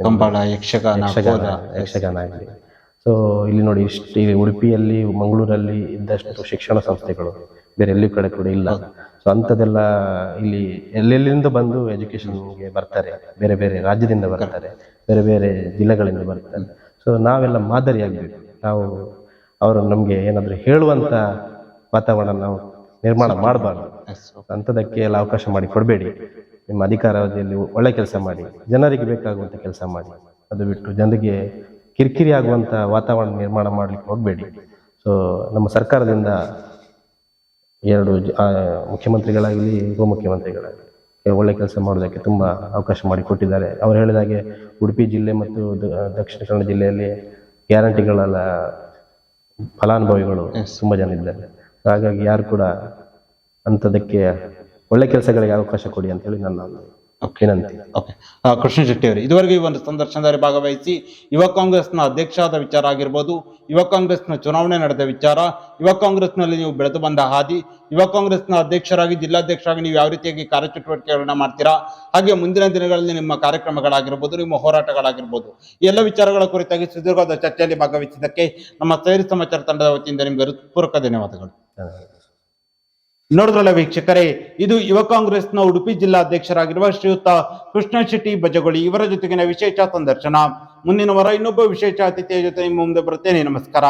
ಕಂಬಳ ಯಕ್ಷಗಾನ ಯಕ್ಷಗಾನ. ಯಕ್ಷಗಾನ ಆಗಲಿ. ಸೊ ಇಲ್ಲಿ ನೋಡಿ ಇಷ್ಟು ಇಲ್ಲಿ ಉಡುಪಿಯಲ್ಲಿ ಮಂಗಳೂರಲ್ಲಿ ಇದ್ದಷ್ಟು ಶಿಕ್ಷಣ ಸಂಸ್ಥೆಗಳು ಬೇರೆ ಎಲ್ಲಿ ಕಡೆ ಕೂಡ ಇಲ್ಲ. ಸೊ ಅಂಥದ್ದೆಲ್ಲ ಇಲ್ಲಿ ಎಲ್ಲೆಲ್ಲಿಂದ ಬಂದು ಎಜುಕೇಶನ್ಗೆ ಬರ್ತಾರೆ? ಬೇರೆ ಬೇರೆ ರಾಜ್ಯದಿಂದ ಬರ್ತಾರೆ. ಬೇರೆ ಬೇರೆ ಜಿಲ್ಲೆಗಳಿಂದ ಬರ್ತಾರೆ. ಸೊ ನಾವೆಲ್ಲ ಮಾದರಿಯಾಗಬೇಕು ನಾವು ಅವರು ನಮಗೆ ಏನಾದರೂ ಹೇಳುವಂಥ ವಾತಾವರಣ ನಾವು ನಿರ್ಮಾಣ ಮಾಡಬಾರ್ದು. ಅಂಥದಕ್ಕೆ ಎಲ್ಲ ಅವಕಾಶ ಮಾಡಿ ಕೊಡಬೇಡಿ. ನಿಮ್ಮ ಅಧಿಕಾರಾವಧಿಯಲ್ಲಿ ಒಳ್ಳೆ ಕೆಲಸ ಮಾಡಿ. ಜನರಿಗೆ ಬೇಕಾಗುವಂಥ ಕೆಲಸ ಮಾಡಿ. ಅದು ಬಿಟ್ಟು ಜನರಿಗೆ ಕಿರಿಕಿರಿ ಆಗುವಂಥ ವಾತಾವರಣ ನಿರ್ಮಾಣ ಮಾಡಲಿಕ್ಕೆ ಹೋಗಬೇಡಿ. ಸೊ ನಮ್ಮ ಸರ್ಕಾರದಿಂದ ಎರಡು ಮುಖ್ಯಮಂತ್ರಿಗಳಾಗಲಿ ಉಪಮುಖ್ಯಮಂತ್ರಿಗಳಾಗಲಿ ಒಳ್ಳೆ ಕೆಲಸ ಮಾಡೋದಕ್ಕೆ ತುಂಬ ಅವಕಾಶ ಮಾಡಿಕೊಟ್ಟಿದ್ದಾರೆ ಅವ್ರು ಹೇಳಿದಾಗೆ ಉಡುಪಿ ಜಿಲ್ಲೆ ಮತ್ತು ದಕ್ಷಿಣ ಕನ್ನಡ ಜಿಲ್ಲೆಯಲ್ಲಿ ಗ್ಯಾರಂಟಿಗಳೆಲ್ಲ ಫಲಾನುಭವಿಗಳು ತುಂಬ ಜನ ಇದ್ದಾರೆ. ಹಾಗಾಗಿ ಯಾರು ಕೂಡ ಅಂಥದಕ್ಕೆ ಒಳ್ಳೆ ಕೆಲಸಗಳಿಗೆ ಅವಕಾಶ ಕೊಡಿ ಅಂತ ಹೇಳಿ ನನ್ನ ವಿನಂತಿ ಓಕೆ. ಕೃಷ್ಣ ಶೆಟ್ಟಿ ಅವರು, ಇದುವರೆಗೂ ಈ ಒಂದು ಸಂದರ್ಶನದಲ್ಲಿ ಭಾಗವಹಿಸಿ ಯುವ ಕಾಂಗ್ರೆಸ್ನ ಅಧ್ಯಕ್ಷ ಆದ ವಿಚಾರ ಆಗಿರ್ಬೋದು, ಯುವ ಕಾಂಗ್ರೆಸ್ನ ಚುನಾವಣೆ ನಡೆದ ವಿಚಾರ, ಯುವ ಕಾಂಗ್ರೆಸ್ನಲ್ಲಿ ನೀವು ಬೆಳೆದು ಬಂದ ಹಾದಿ, ಯುವ ಕಾಂಗ್ರೆಸ್ನ ಅಧ್ಯಕ್ಷರಾಗಿ, ಜಿಲ್ಲಾಧ್ಯಕ್ಷರಾಗಿ ನೀವು ಯಾವ ರೀತಿಯಾಗಿ ಕಾರ್ಯಚಟುವಟಿಕೆಗಳನ್ನ ಮಾಡ್ತೀರಾ, ಹಾಗೆ ಮುಂದಿನ ದಿನಗಳಲ್ಲಿ ನಿಮ್ಮ ಕಾರ್ಯಕ್ರಮಗಳಾಗಿರ್ಬೋದು, ನಿಮ್ಮ ಹೋರಾಟಗಳಾಗಿರ್ಬೋದು ಎಲ್ಲ ವಿಚಾರಗಳ ಕುರಿತಾಗಿ ಸುದೀರ್ಘವಾದ ಚರ್ಚೆಯಲ್ಲಿ ಭಾಗವಹಿಸಿದ್ದಕ್ಕೆ ನಮ್ಮ ಸೈರಿ ಸಮಾಚಾರ ತಂಡದ ವತಿಯಿಂದ ನಿಮಗೆ ಹೃತ್ಪೂರ್ವಕ ಧನ್ಯವಾದಗಳು. ನೋಡಿದ್ರಲ್ಲ ವೀಕ್ಷಕರೇ, ಇದು ಯುವ ಕಾಂಗ್ರೆಸ್ನ ಉಡುಪಿ ಜಿಲ್ಲಾ ಅಧ್ಯಕ್ಷರಾಗಿರುವ ಶ್ರೀಯುತ ಕೃಷ್ಣ ಶೆಟ್ಟಿ ಬಜಗೊಳಿ ಇವರ ಜೊತೆಗಿನ ವಿಶೇಷ ಸಂದರ್ಶನ. ಮುಂದಿನ ವಾರ ಇನ್ನೊಬ್ಬ ವಿಶೇಷ ಅತಿಥಿಯ ಜೊತೆ ಮುಂದೆ ಬರುತ್ತೇನೆ. ನಮಸ್ಕಾರ.